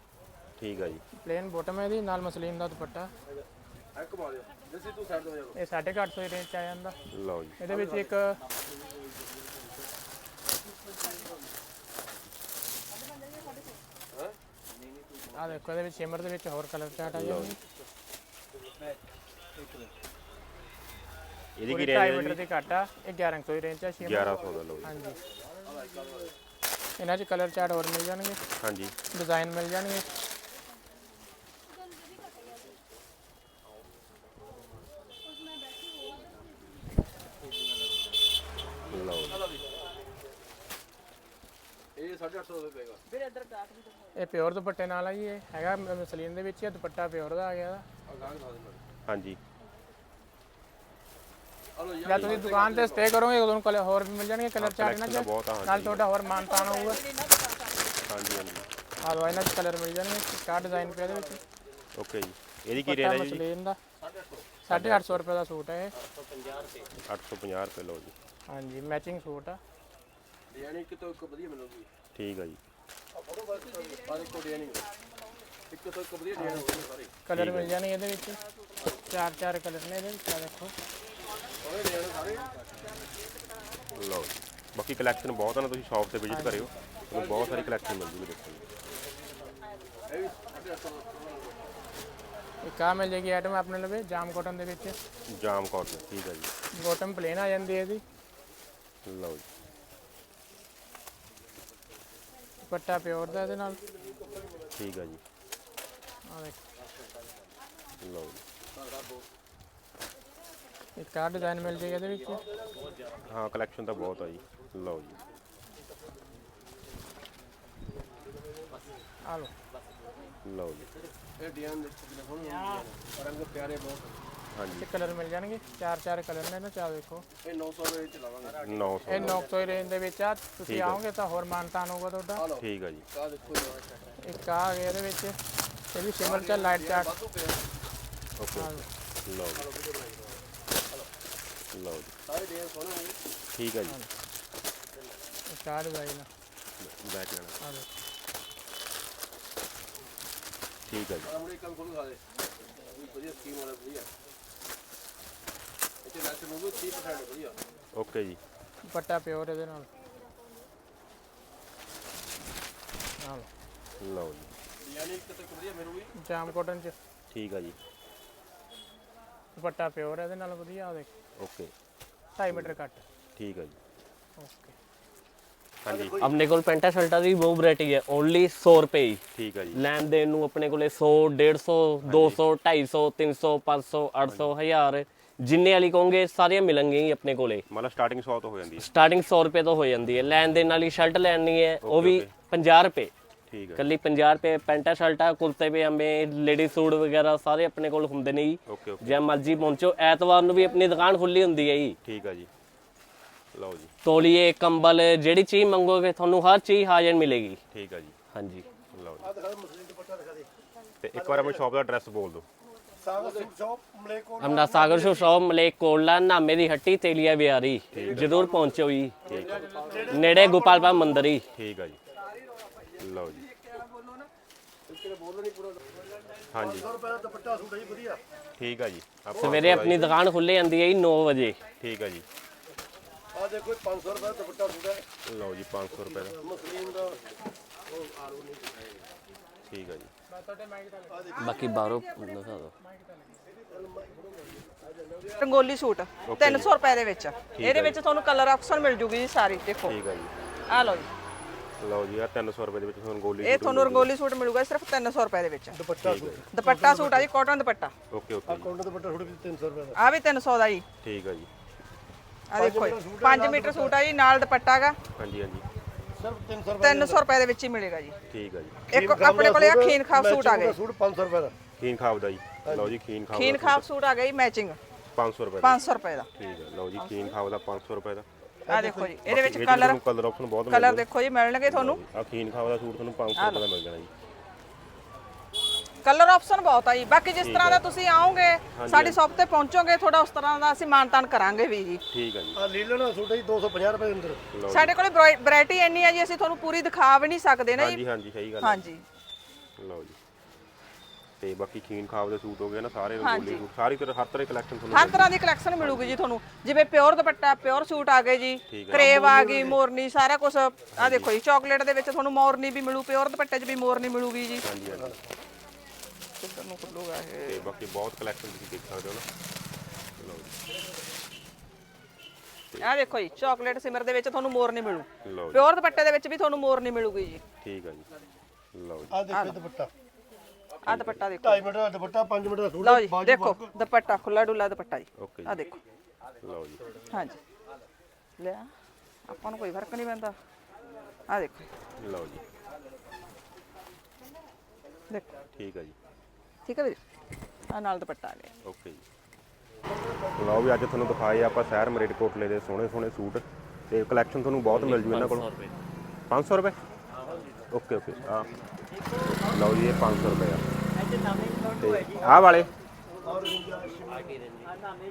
ਠੀਕ ਆ ਜੀ। ਪਲੇਨ ਬੋਟਮ ਹੈ ਇਹਦੀ ਨਾਲ ਮਸਲੀਨ ਦਾ ਦੁਪੱਟਾ। ਇਹ 850 ਦੀ ਰੇਂਜ ਚ ਆ ਜਾਂਦਾ। ਲਓ ਜੀ। ਇਹਦੇ ਵਿੱਚ ਇੱਕ ਆ ਦੇਖੋ ਇਹਦੇ ਵਿੱਚ ਸ਼ਿਮਰ ਦੇ ਵਿੱਚ ਹੋਰ ਕਲਰ ਚਾਰਟ ਆ ਜਾਂਦੇ ਇਹਦੀ ਕੀ ਰੇਂਜ 2.5 ਹੈ ਮੀਟਰ ਜੀ ਦੀ ਘੱਟ ਆ। ਇਹ 1100 ਦੀ ਰੇਂਜ ਚ ਆ ਸ਼ਿਮਰ 1100 ਦਾ। ਲਓ ਜੀ। ਹਾਂਜੀ। ਇਹਨਾਂ 'ਚ ਕਲਰ ਚਾਰਟ ਹੋਰ ਮਿਲ ਜਾਣਗੇ। ਹਾਂਜੀ। ਡਿਜ਼ਾਈਨ ਮਿਲ ਜਾਣਗੇ ਲਓ ਜੀ ਇਹ ਪਿਓਰ ਦੁਪੱਟੇ ਨਾਲ ਆ ਜੀ ਇਹ ਹੈਗਾ ਮਸਲੀਨ ਦੇ ਵਿੱਚ ਹੀ ਆ, ਦੁਪੱਟਾ ਪਿਓਰ ਦਾ ਆ ਗਿਆ ਦਾ ਹਾਂਜੀ। ਜਾਂ ਤੁਸੀਂ ਦੁਕਾਨ ਤੇ ਸਟੇ ਕਰੋਗੇ ਤੁਹਾਨੂੰ ਕਲਰ ਹੋਰ ਵੀ ਮਿਲ ਜਾਣਗੇ ਕਲਰ ਚਾਰਟ ਇਹਨਾਂ collection ਤਾਂ ਚ। ਬਹੁਤ ਆ, ਹਾਂਜੀ। ਨਾਲ ਤੁਹਾਡਾ ਹੋਰ ਮਾਨ ਹੋਊਗਾ। ਹਾਂਜੀ ਹਾਂਜੀ। ਆ ਲਓ ਇਹਨਾਂ ਚ ਕਲਰ ਮਿਲ ਜਾਣਗੇ ਕਾ ਡਿਜ਼ਾਈਨ ਪਿਆ ਇਹਦੇ ਵਿੱਚ। ਓਕੇ ਜੀ। ਇਹਦੀ ਕੀ ਰੇਂਜ ਹੈ ਜੀ? ਮਸਲੀਨ ਦਾ। 850 ਰੁਪਏ ਦਾ ਸੂਟ ਹੈ ਇਹ। 850 ਰੁਪਏ ਲਓ ਜੀ। ਹਾਂਜੀ ਮੈਚਿੰਗ ਸੂਟ ਆ। ਡਿਜ਼ਾਈਨ ਕਿਤੋਂ ਇੱਕ ਵਧੀਆ ਮਿਲੂਗੀ। ਠੀਕ ਆ ਜੀ। ਆ ਦੇਖੋ ਡਿਜ਼ਾਈਨ ਇੱਕ ਤੋਂ ਇੱਕ ਵਧੀਆ ਡਿਜ਼ਾਈਨ ਹੋਣਗੇ ਸਾਰੇ ਕਲਰ ਮਿਲ ਜਾਣਗੇ ਇਹਦੇ ਵਿੱਚ। ਚਾਰ ਚਾਰ ਕਲਰ ਨੇ ਇਹਦੇ ਵਿੱਚ ਆ ਦੇਖੋ। ਸਾਰੇ ਡਿਜ਼ਾਈਨ ਸਾਰੇ ਲਓ ਜੀ। ਬਾਕੀ ਕਲੈਕਸ਼ਨ ਬਹੁਤ ਆ ਨਾ ਤੁਸੀਂ ਸ਼ਾਪ ਤੇ ਵਿਜ਼ਿਟ ਕਰਿਓ। ਤੁਹਾਨੂੰ ਬਹੁਤ ਸਾਰੀ ਕਲੈਕਸ਼ਨ ਮਿਲ ਜੂਗੀ ਦੇਖੋ ਜੀ ਇੱਕ ਆ ਮਿਲ ਜੇਗੀ ਆਈਟਮ ਆਪਣੇ ਲਵੇ ਜਾਮ ਕਾਟਨ ਦੇ ਵਿੱਚ। ਜਾਮ ਕਾਟਨ ਠੀਕ ਆ ਜੀ। ਬੋਟਮ ਪਲੇਨ ਆ ਜਾਂਦੀ ਹੈ ਇਹਦੀ। ਲਓ ਜੀ। ਦੁਪੱਟਾ ਪਿਓਰ ਦਾ ਇਹਦੇ ਨਾਲ। ਠੀਕ ਆ ਜੀ। ਆ ਦੇਖੋ ਲਓ ਇੱਕ ਆ ਡਿਜ਼ਾਈਨ ਮਿਲ ਜੇਗਾ ਇਹਦੇ ਵਿੱਚ? ਹਾਂ ਕਲੈਕਸ਼ਨ ਤਾਂ ਬਹੁਤ ਆ ਜੀ। ਲਓ ਜੀ। ਆ ਲਓ। ਲਓ ਜੀ। ਇਹ ਡਿਜ਼ਾਈਨ ਦੇਖੋ ਰੰਗ ਪਿਆਰੇ ਬਹੁਤ ਹਾਂਜੀ। ਤੇ ਕਲਰ ਮਿਲ ਜਾਣਗੇ। ਚਾਰ ਚਾਰ ਕਲਰ ਨੇ ਇਹਨਾਂ ਚ ਆ ਦੇਖੋ। ਇਹ 900 ਰੁਪਏ ਚ ਲਾਵਾਂਗੇ। 900 ਇਹ 900 ਰੇਂਜ। ਦੇ ਵਿੱਚ ਆ। ਤੁਸੀਂ ਆਓਗੇ ਤਾਂ ਹੋਰ ਮਾਨਤਾਨ ਹੋਊਗਾ ਤੁਹਾਡਾ। ਠੀਕ ਆ ਜੀ। ਆ ਦੇਖੋ ਇਹ ਇੱਕ ਆ ਗਿਆ ਇਹਦੇ ਵਿੱਚ। ਇਹ ਵੀ ਸਿਮਰ ਚ ਲਾਈਟ ਚਾਰਟ ਓਕੇ ਲਓ। ਲਓ ਜੀ। ਲਓ ਜੀ। ਸਾਰੇ ਡਿਜ਼ਾਈਨ ਸੋਹਣੇ ਹੋਣਗੇ ਠੀਕ ਆ ਜੀ। ਆ ਡਿਜ਼ਾਈਨ ਬੈਕ ਲੈਣਾ ਆ ਲਓ। ਠੀਕ ਆ ਜੀ। ਆਪਣੇ ਕੰਮ ਖੋਲ ਦੇ ਕੋਈ ਵਧੀਆ ਸਕੀਮ ਵਾਲਾ ਵਧੀਆ। ਇੱਥੇ ਲੈਸ ਨੂੰ 30% ਵਧੀਆ ਓਕੇ ਜੀ। ਦੁਪੱਟਾ ਪਿਓਰ ਇਹਦੇ ਨਾਲ। ਆ ਲਓ। ਜੀ। ਡਿਜ਼ਾਈਨ ਇੱਕ ਤੋਂ ਇੱਕ ਵਧੀਆ ਮਿਲੂਗੀ ਜਾਮ ਕਾਟਨ ਚ। ਠੀਕ ਆ ਜੀ। ਦੁਪੱਟਾ ਪਿਓਰ ਇਹਦੇ ਨਾਲ ਵਧੀਆ ਆ ਦੇਖ। ਓਕੇ। 2.5 ਮੀਟਰ ਕੱਟ ਠੀਕ ਆ ਜੀ। ਓਕੇ। ਹਾਂਜੀ। ਆਪਣੇ ਕੋਲ ਪੈਂਟਾ ਸ਼ਰਟਾਂ ਦੀ ਬਹੁਤ ਵੈਰਾਈਟੀ ਹੈ ਓਨਲੀ 100 ਰੁਪਏ ਹੀ ਠੀਕ ਆ ਜੀ। ਲੈਣ ਦੇਣ ਨੂੰ ਆਪਣੇ ਕੋਲੇ 100 150 200 250 300 500 800 1000 ਜਿੰਨੇ ਵਾਲੀ ਕਹੋਗੇ ਸਾਰੀਆਂ ਮਿਲਣਗੀਆਂ ਹੀ ਆਪਣੇ ਕੋਲੇ। ਮਤਲਬ ਸਟਾਰਟਿੰਗ 100 ਤੋਂ ਹੋ ਜਾਂਦੀ ਹੈ। ਸਟਾਰਟਿੰਗ 100 ਰੁਪਏ ਤੋਂ ਹੋ ਜਾਂਦੀ ਹੈ। ਲੈਣ ਦੇਣ ਵਾਲੀ ਸ਼ਰਟ ਲੈਣੀ ਹੈ ਉਹ ਵੀ 50 ਰੁਪਏ। ਠੀਕ ਆ ਕੱਲੀ 50 ਰੁਪਏ ਪੈਂਟਾ ਸ਼ਰਟਾਂ ਕੁਰਤੇ ਪਜਾਮੇ ਲੇਡੀ ਸੂਟ ਵਗੈਰਾ ਸਾਰੇ ਆਪਣੇ ਕੋਲ ਹੁੰਦੇ ਨੇ ਜੀ। ਜੇ ਮਰਜ਼ੀ ਪਹੁੰਚੋ। ਐਤਵਾਰ ਨੂੰ ਵੀ ਆਪਣੀ ਦੁਕਾਨ ਖੁੱਲੀ ਹੁੰਦੀ ਹੈ ਜੀ। ਠੀਕ ਆ ਜੀ। ਲਓ ਜੀ। ਤੋਲੀਏ ਕੰਬਲ ਜਿਹੜੀ ਚੀਜ਼ ਮੰਗੋਗੇ ਤੁਹਾਨੂੰ ਹਰ ਚੀਜ਼ ਹਾਜ਼ਰ ਮਿਲੇਗੀ। ਠੀਕ ਆ ਜੀ। ਹਾਂਜੀ। ਲਓ ਜੀ। ਤੇ ਇੱਕ ਵਾਰ ਆਪਣੀ ਸ਼ਾਪ ਦਾ ਐਡਰੈਸ ਬੋਲ ਦਿਓ। ਹਮਨਾ ਸਾਗਰ ਸ਼ੋ ਸ਼ੌਪ ਮਲੇਕ ਕੋਲਾ ਨਾਮੇ ਦੀ ਹੱਟੀ ਤੇਲੀਆ ਬਿਆਰੀ ਜਰੂਰ ਪਹੁੰਚੋ ਜੀ। ਨੇੜੇ ਗੋਪਾਲਪਾ ਮੰਦਿਰ। ਹੀ ਠੀਕ ਆ ਜੀ। ਲਓ ਜੀ। ਹਾਂਜੀ। 100 ਰੁਪਏ ਦਾ ਦੁਪੱਟਾ ਸੂਟ ਹੈ ਜੀ ਵਧੀਆ ਠੀਕ ਆ ਜੀ। ਸਵੇਰੇ ਆਪਣੀ ਦੁਕਾਨ ਖੁੱਲੇ ਜਾਂਦੀ ਹੈ ਜੀ 9 ਵਜੇ। ਠੀਕ ਆ ਜੀ। ਆ ਦੇਖੋ ਇਹ 500 ਰੁਪਏ ਦਾ ਦੁਪੱਟਾ ਸੂਟ ਹੈ। ਲਓ ਜੀ 500 ਰੁਪਏ ਦਾ। ਮਸਲੀਨ ਦਾ ਠੀਕ ਆ ਜੀ। ਬਾਕੀ ਬਾਹਰੋਂ ਦਿਖਾ ਦਿਓ। ਰੰਗੋਲੀ ਸੂਟ 300 ਰੁਪਏ ਦੇ ਵਿੱਚ। ਇਹਦੇ ਵਿੱਚ ਤੁਹਾਨੂੰ ਕਲਰ ਆਪਸ਼ਨ ਮਿਲ ਜੂਗੀ ਜੀ ਸਾਰੀ ਦੇਖੋ। ਠੀਕ ਆ ਜੀ। ਆ ਲਓ ਜੀ। ਲਓ ਜੀ ਆ 300 ਰੁਪਏ ਦੇ ਵਿੱਚ ਤੁਹਾਨੂੰ ਗੋਲੀ ਇਹ ਤੁਹਾਨੂੰ ਰੰਗੋਲੀ ਸੂਟ ਮਿਲੂਗਾ ਸਿਰਫ 300 ਰੁਪਏ ਦੇ ਵਿੱਚ। ਦੁਪੱਟਾ ਸੂਟ ਦੁਪੱਟਾ ਸੂਟ ਆ ਜੀ cotton dupatta. Okay okay counter dupatta suit ਵੀ 300 ਰੁਪਏ ਦਾ। ਆ ਵੀ 300 ਦਾ ਜੀ। ਠੀਕ ਆ ਜੀ। ਆ ਦੇਖੋ ਜੀ 5 ਮੀਟਰ ਸੂਟ ਆ ਜੀ ਨਾਲ ਦੁਪੱਟਾ ਹੈਗਾ ਹਾਂਜੀ ਹਾਂਜੀ। ਸਿਰਫ 300 ਰੁਪਏ 300 ਰੁਪਏ ਦੇ ਵਿੱਚ ਹੀ ਮਿਲੇਗਾ ਜੀ। ਠੀਕ ਆ ਜੀ। ਇੱਕ ਆਪਣੇ ਕੋਲੇ ਆ ਖੀਨ ਖਾਬ ਸੂਟ ਆ ਗਏ। ਸੂਟ 500 ਰੁਪਏ ਦਾ। ਖੀਨ ਖਾਬ ਦਾ ਜੀ। ਲਓ ਜੀ ਖੀਨ ਖਾਬ ਖੀਨ ਖਾਬ ਸੂਟ। ਆ ਗਈ ਮੈਚਿੰਗ। 500 ਰੁਪਏ ਦਾ। 500 ਰੁਪਏ ਦਾ। ਠੀਕ ਹੈ ਲਓ ਜੀ ਖੀਨ ਖਾਬ ਦਾ 500 ਰੁਪਏ ਦਾ। ਆ ਦੇਖੋ ਜੀ ਇਹਦੇ ਵਿੱਚ ਕਲਰ ਕਲਰ ਆਪਸ਼ਨ ਬਹੁਤ ਕਲਰ ਦੇਖੋ ਜੀ ਮਿਲਣਗੇ ਤੁਹਾਨੂੰ। ਆ ਖੀਨ ਖਾਬ ਦਾ ਸੂਟ ਤੁਹਾਨੂੰ 500 ਰੁਪਏ ਦਾ ਮਿਲ ਜਾਣਾ ਜੀ। ਕਲਰ ਆਪਸ਼ਨ ਬਹੁਤ ਆ ਜੀ। ਬਾਕੀ ਜਿਸ ਤਰ੍ਹਾਂ ਦਾ ਤੁਸੀਂ ਆਓਗੇ ਸਾਡੀ ਸ਼ਾਪ ਤੇ ਪਹੁੰਚੋਗੇ ਥੋੜਾ ਉਸ ਤਰ੍ਹਾਂ ਦਾ ਅਸੀਂ ਮਾਨਤਾਨ ਕਰਾਂਗੇ ਵੀ ਜੀ। ਠੀਕ ਹੈ ਜੀ। ਆ ਲੀਲਣਾ ਸੂਟ ਹੈ ਜੀ 250 ਰੁਪਏ ਦੇ ਅੰਦਰ। ਲਓ ਸਾਡੇ ਕੋਲੇ ਵੈਰਾਈਟੀ ਇੰਨੀ ਹੈ ਜੀ ਅਸੀਂ ਤੁਹਾਨੂੰ ਪੂਰੀ ਦਿਖਾ ਵੀ ਨਹੀਂ ਸਕਦੇ ਨਾ ਜੀ। ਹਾਂਜੀ ਹਾਂਜੀ ਸਹੀ ਗੱਲ ਹੈ ਹਾਂਜੀ। ਲਓ ਜੀ। ਤੇ ਬਾਕੀ ਖੀਨ ਖਾਬ ਦੇ ਸੂਟ ਹੋ ਗਏ ਨਾ ਸਾਰੇ ਰੰਗੋਲੀ ਸੂਟ ਸਾਰੀ ਤਰ੍ਹਾਂ ਹਰ ਤਰ੍ਹਾਂ ਕਲੈਕਸ਼ਨ ਤੁਹਾਨੂੰ ਹਰ ਤਰ੍ਹਾਂ ਦੀ ਕਲੈਕਸ਼ਨ ਮਿਲੂਗੀ ਜੀ ਤੁਹਾਨੂੰ। ਜਿਵੇਂ ਪਿਓਰ ਦੁਪੱਟਾ ਪਿਓਰ ਸੂਟ ਆ ਗਏ ਜੀ ਠੀਕ। ਕਰੇਵ ਆ ਗਈ ਮੋਰਨੀ ਸਾਰਾ ਕੁਝ ਆ ਦੇਖੋ ਜੀ ਚਾਕਲੇਟ ਦੇ ਵਿੱਚ ਤੁਹਾਨੂੰ ਮੋਰਨੀ ਵੀ ਮਿਲੂ ਪਿਓਰ ਦੁਪੱਟੇ 'ਚ ਵੀ ਮੋਰਨੀ ਮਿਲੂਗੀ ਜੀ। ਹਾਂਜੀ ਹਾਂਜੀ। ਕਿੱਧਰ ਨੂੰ ਖੁੱਲੂਗਾ ਇਹ। ਤੇ ਬਾਕੀ ਬਹੁਤ ਕਲੈਕਸ਼ਨ ਤੁਸੀਂ ਦੇਖ ਸਕਦੇ ਹੋ ਨਾ। ਲਓ ਜੀ। ਆ ਦੇਖੋ ਜੀ ਚਾਕਲੇਟ ਸਿਮਰ ਦੇ ਵਿੱਚ ਤੁਹਾਨੂੰ ਮੋਰਨੀ ਮਿਲੂ। ਲਓ ਜੀ। ਪਿਓਰ ਦੁਪੱਟੇ ਦੇ ਵਿੱਚ ਵੀ ਤੁਹਾਨੂੰ ਮੋਰਨੀ ਮਿਲੂਗੀ ਜੀ। ਠੀਕ ਹੈ ਜੀ। ਲਓ ਜੀ। ਆ ਦੇਖੋ ਦੁਪੱਟਾ। ਆ ਦੁਪੱਟਾ ਦੇਖੋ। 2.5 ਮੀਟਰ ਦਾ ਦੁਪੱਟਾ 5 ਮੀਟਰ ਦਾ ਸੂਟ ਲਓ ਜੀ ਦੇਖੋ ਦੁਪੱਟਾ ਖੁੱਲਾ ਡੁੱਲਾ ਦੁਪੱਟਾ ਜੀ। ਓਕੇ ਆ ਦੇਖੋ। ਲਓ ਜੀ। ਹਾਂਜੀ। ਲਿਆ ਆਪਾਂ ਨੂੰ ਕੋਈ ਫ਼ਰਕ ਨਹੀਂ ਪੈਂਦਾ। ਆ ਦੇਖੋ। ਲਓ ਜੀ। ਦੇਖੋ। ਠੀਕ ਹੈ ਜੀ। ਠੀਕ ਹੈ ਵੀਰ? ਆ ਨਾਲ ਦੁਪੱਟਾ ਆ ਗਿਆ। ਓਕੇ ਜੀ। ਲਓ ਵੀ ਅੱਜ ਤੁਹਾਨੂੰ ਦਿਖਾਏ ਆਪਾਂ ਸ਼ਹਿਰ ਮਰੇਡਕੋਟਲੇ ਦੇ ਸੋਹਣੇ ਸੋਹਣੇ ਸੂਟ ਤੇ ਕਲੈਕਸ਼ਨ ਤੁਹਾਨੂੰ ਬਹੁਤ ਮਿਲ ਜੂ ਇਹਨਾਂ ਕੋਲ। 500 ਰੁਪਏ। Okay okay. ਆ। ਲਓ ਜੀ ਇਹ 500 ਰੁਪਏ ਆ। ਆਹ ਵਾਲੇ? ਇਹ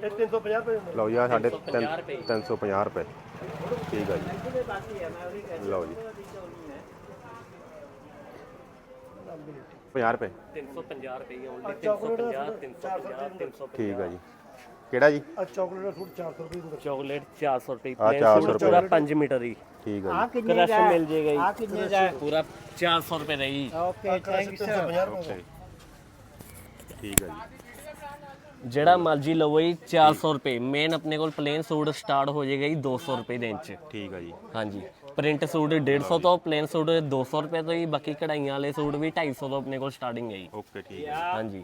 350 ਰੁਪਏ ਦੇ ਅੰਦਰ ਲਓ ਜੀ ਆ ਸਾਡੇ 350 ਰੁਪਏ। ਠੀਕ ਆ ਜੀ। ਲਓ ਜੀ। 50 ਰੁਪਏ। 350 ਰੁਪਏ ਓਨਲੀ 350 350 350 ਠੀਕ ਆ ਜੀ। ਕਿਹੜਾ ਜੀ? ਆ ਚਾਕਲੇਟ ਦਾ ਸੂਟ 400 ਰੁਪਏ ਦੇ ਚਾਕਲੇਟ 400 ਰੁਪਏ ਆਹ plain 400 ਸੂਟ ਰੁਪਏ। ਪੂਰਾ 5 ਮੀਟਰ ਹੀ। ਠੀਕ ਆ ਆ ਜੀ ਕਿੰਨੇ ਕਰਸ਼ ਦਾ? ਮਿਲ ਜੇਗਾ ਆ ਜੀ ਕਿੰਨੇ ਦਾ? ਪੂਰਾ 400 ਰੁਪਏ ਦਾ ਜੀ ਓਕੇ ਥੈਂਕ ਯੂ 350 ਰੁਪਏ ਓਕੇ ਠੀਕ ਆ ਜੀ। ਜਿਹੜਾ ਮਰਜ਼ੀ ਲਵੋ ਜੀ 400 ਰੁਪਏ। ਮੇਨ ਆਪਣੇ ਕੋਲ ਪਲੇਨ ਸੂਟ ਸਟਾਰਟ ਹੋ ਜਾਏਗਾ ਜੀ 200 ਰੁਪਏ ਦੇ ਇੰਚ। ਠੀਕ ਆ ਜੀ। ਹਾਂਜੀ। ਪ੍ਰਿੰਟ ਸੂਟ 150 ਤੋਂ ਪਲੇਨ ਸੂਟ 200 ਰੁਪਏ ਤੋਂ ਹੀ ਬਾਕੀ ਕਢਾਈਆਂ ਵਾਲੇ ਸੂਟ ਵੀ 250 ਤੋਂ ਆਪਣੇ ਕੋਲ ਸਟਾਰਟਿੰਗ ਹੈ ਜੀ। ਓਕੇ ਠੀਕ ਆ ਹਾਂਜੀ।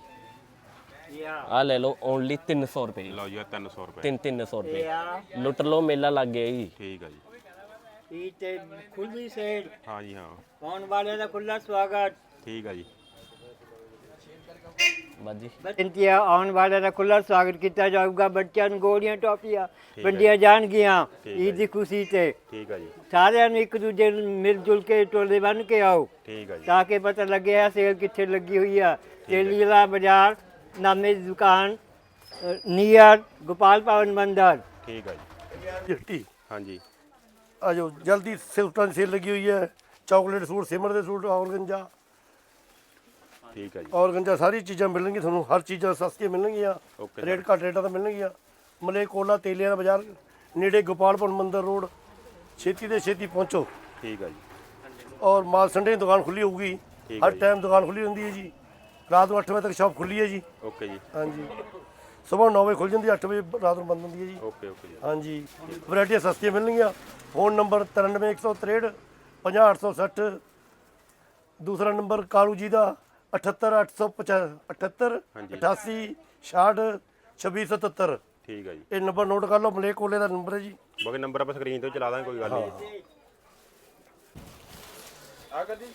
ਆ ਲੈ ਲਓ ਓਨਲੀ 300 ਰੁਪਏ। ਲਓ ਜੀ ਆ 300 ਰੁਪਏ। 3 300 ਰੁਪਏ। ਲੁੱਟ ਲਓ ਮੇਲਾ ਲੱਗ ਗਿਆ ਜੀ। ਠੀਕ ਆ ਜੀ। ਇਹ ਤੇ ਖੁੱਲੀ ਸੇਲ ਹਾਂ ਜੀ ਹਾਂ। ਆਉਣ ਵਾਲੇ ਦਾ ਖੁੱਲਾ ਸਵਾਗਤ। ਠੀਕ ਆ ਜੀ। ਬਾਜੀ। ਬੇਨਤੀਆਂ ਆਉਣ ਵਾਲੇ ਦਾ ਖੁੱਲਾ ਸਵਾਗਤ ਕੀਤਾ ਜਾਊਗਾ। ਬੱਚਿਆਂ ਨੂੰ ਗੋਲੀਆਂ ਟੋਪੀਆਂ ਵੰਡੀਆਂ ਜਾਣਗੀਆਂ ਈਦ ਦੀ ਖੁਸ਼ੀ ਤੇ। ਠੀਕ ਆ ਜੀ। ਸਾਰਿਆਂ ਨੂੰ ਇੱਕ ਦੂਜੇ ਨੂੰ ਮਿਲ ਜੁਲ ਕੇ ਟੋਲੇ ਬਣ ਕੇ ਆਓ ਠੀਕ ਆ ਜੀ। ਤਾਂ ਕਿ ਪਤਾ ਲੱਗੇ ਆ ਸੇਲ ਕਿੱਥੇ ਲੱਗੀ ਹੋਈ ਆ। ਤੇਲੀਲਾ ਬਾਜ਼ਾਰ ਨਾਮੇ ਦੀ ਦੁਕਾਨ ਨੀਅਰ ਗੋਪਾਲ ਭਵਨ ਮੰਦਰ। ਠੀਕ ਆ ਜੀ। ਜੱਟੀ। ਹਾਂਜੀ। ਆ ਜੋ ਜਲਦੀ ਸਿਲਟਾਂ ਦੀ ਸੇਲ ਲੱਗੀ ਹੋਈ ਹੈ। ਚਾਕਲੇਟ ਸੂਟ ਸਿਮਰ ਦੇ ਸੂਟ ਔਰਗੰਜਾ। ਠੀਕ ਆ ਜੀ। ਔਰਗੰਜਾ ਸਾਰੀ ਚੀਜ਼ਾਂ ਮਿਲਣਗੀਆਂ ਤੁਹਾਨੂੰ ਹਰ ਚੀਜ਼ਾਂ ਸਸਤੀਆਂ ਮਿਲਣਗੀਆਂ। ਓਕੇ ਰੇਟ ਘੱਟ ਰੇਟਾਂ ਤਾਂ ਮਿਲਣਗੀਆਂ। ਮਲੇ ਕੋਲਾ ਤੇਲੀਆਂ ਦਾ ਬਾਜ਼ਾਰ ਨੇੜੇ ਗੋਪਾਲਪੁਰ ਮੰਦਰ ਰੋਡ। ਛੇਤੀ ਦੇ ਛੇਤੀ ਪਹੁੰਚੋ। ਠੀਕ ਆ ਜੀ। ਔਰ ਮਾਲ ਸੰਡੇ ਦੀ ਦੁਕਾਨ ਖੁੱਲੀ ਹੋਊਗੀ। ਠੀਕ ਹਰ ਟਾਈਮ ਦੁਕਾਨ ਖੁੱਲੀ ਹੁੰਦੀ ਹੈ ਜੀ। ਰਾਤ ਨੂੰ 8 ਵਜੇ ਤੱਕ ਸ਼ਾਪ ਖੁੱਲੀ ਹੈ ਜੀ। ਓਕੇ ਜੀ। ਹਾਂਜੀ। ਸਵੇਰ 9 ਵਜੇ ਖੁੱਲ ਜਾਂਦੀ ਹੈ 8 ਵਜੇ ਰਾਤ ਨੂੰ ਬੰਦ ਹੁੰਦੀ ਹੈ ਜੀ। ਓਕੇ ਓਕੇ ਜੀ। ਹਾਂਜੀ। ਵੈਰਾਈਟੀਆਂ ਸਸਤੀਆਂ ਮਿਲਣਗੀਆਂ। ਫੋਨ ਨੰਬਰ 93163 50860 ਦੂਸਰਾ ਨੰਬਰ ਕਾਲੂ ਜੀ ਦਾ। 78875 78 ਹਾਂਜੀ। 88 66 2677 ਠੀਕ ਆ ਜੀ। ਇਹ ਨੰਬਰ ਨੋਟ ਕਰ ਲਓ ਮਲੇਕ ਕੋਲੇ ਦਾ ਨੰਬਰ ਹੈ ਜੀ। ਬਾਕੀ ਨੰਬਰ ਆਪਾਂ ਸਕਰੀਨ ਤੇ ਚਲਾ ਦਾਂਗੇ ਕੋਈ ਗੱਲ ਨਹੀਂ। ਜੀ। ਆ ਕਦੀ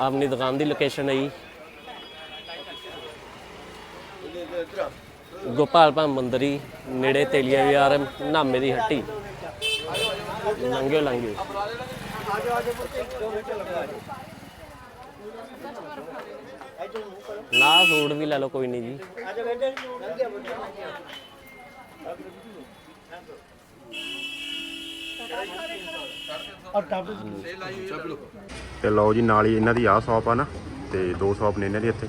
ਆਪਣੀ ਦੁਕਾਨ ਦੀ ਲੋਕੇਸ਼ਨ ਹੈ ਜੀ। ਗੋਪਾਲ ਭਾਂ ਮੰਦਰੀ, ਨੇੜੇ ਤੇਲੀਆ ਵਿਆਰ ਨਾਮੇ ਦੀ ਹੱਟੀ। ਲੰਘਿਓ ਲੰਘਿਓ। ਨਾ ਸੂਟ ਵੀ ਲੈ ਲਓ, ਕੋਈ ਨਹੀਂ ਜੀ। ਤੇ ਲਓ ਜੀ, ਨਾਲ ਹੀ ਇਹਨਾਂ ਦੀ ਆਹ ਸ਼ਾਪ ਆ ਨਾ, ਤੇ ਦੋ ਸ਼ਾਪ ਨੇ ਇਹਨਾਂ ਦੀ ਇੱਥੇ।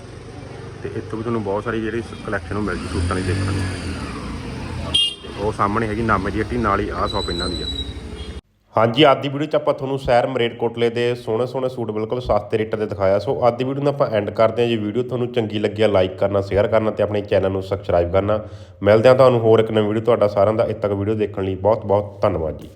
ਤੇ ਇੱਥੋਂ ਵੀ ਤੁਹਾਨੂੰ ਬਹੁਤ ਸਾਰੀ ਜਿਹੜੀ ਕਲੈਕਸ਼ਨ ਉਹ ਮਿਲ ਜੂ ਸੂਟਾਂ ਦੀ ਦੇਖਣ ਨੂੰ। ਉਹ ਸਾਹਮਣੇ ਹੈਗੀ ਨਾਮੇ ਦੀ ਹੱਟੀ, ਨਾਲ ਹੀ ਆਹ ਸ਼ਾਪ ਇਹਨਾਂ ਦੀ ਆ। ਹਾਂਜੀ, ਅੱਜ ਦੀ ਵੀਡੀਓ ਚ ਆਪਾਂ ਤੁਹਾਨੂੰ ਸ਼ਹਿਰ ਮਰੇਟਕੋਟਲੇ ਦੇ ਸੋਹਣੇ ਸੋਹਣੇ ਸੂਟ ਬਿਲਕੁਲ ਸਸਤੇ ਰੇਟਾਂ ਤੇ ਦਿਖਾਇਆ। ਸੋ ਅੱਜ ਦੀ ਵੀਡੀਓ ਨੂੰ ਆਪਾਂ ਐਂਡ ਕਰਦੇ ਹਾਂ। ਜੇ ਵੀਡੀਓ ਤੁਹਾਨੂੰ ਚੰਗੀ ਲੱਗਿਆ ਲਾਈਕ ਕਰਨਾ ਸ਼ੇਅਰ ਕਰਨਾ ਤੇ ਆਪਣੇ ਚੈਨਲ ਨੂੰ ਸਬਸਕ੍ਰਾਈਬ ਕਰਨਾ। ਮਿਲਦੇ ਹਾਂ ਤੁਹਾਨੂੰ ਹੋਰ ਇੱਕ ਨਵੀਂ ਵੀਡੀਓ ਤੁਹਾਡਾ ਸਾਰਿਆਂ ਦਾ। ਇੱਥੇ ਤੱਕ ਵੀਡੀਓ ਦੇਖਣ ਲਈ ਬਹੁਤ ਬਹੁਤ ਧੰਨਵਾਦ ਜੀ।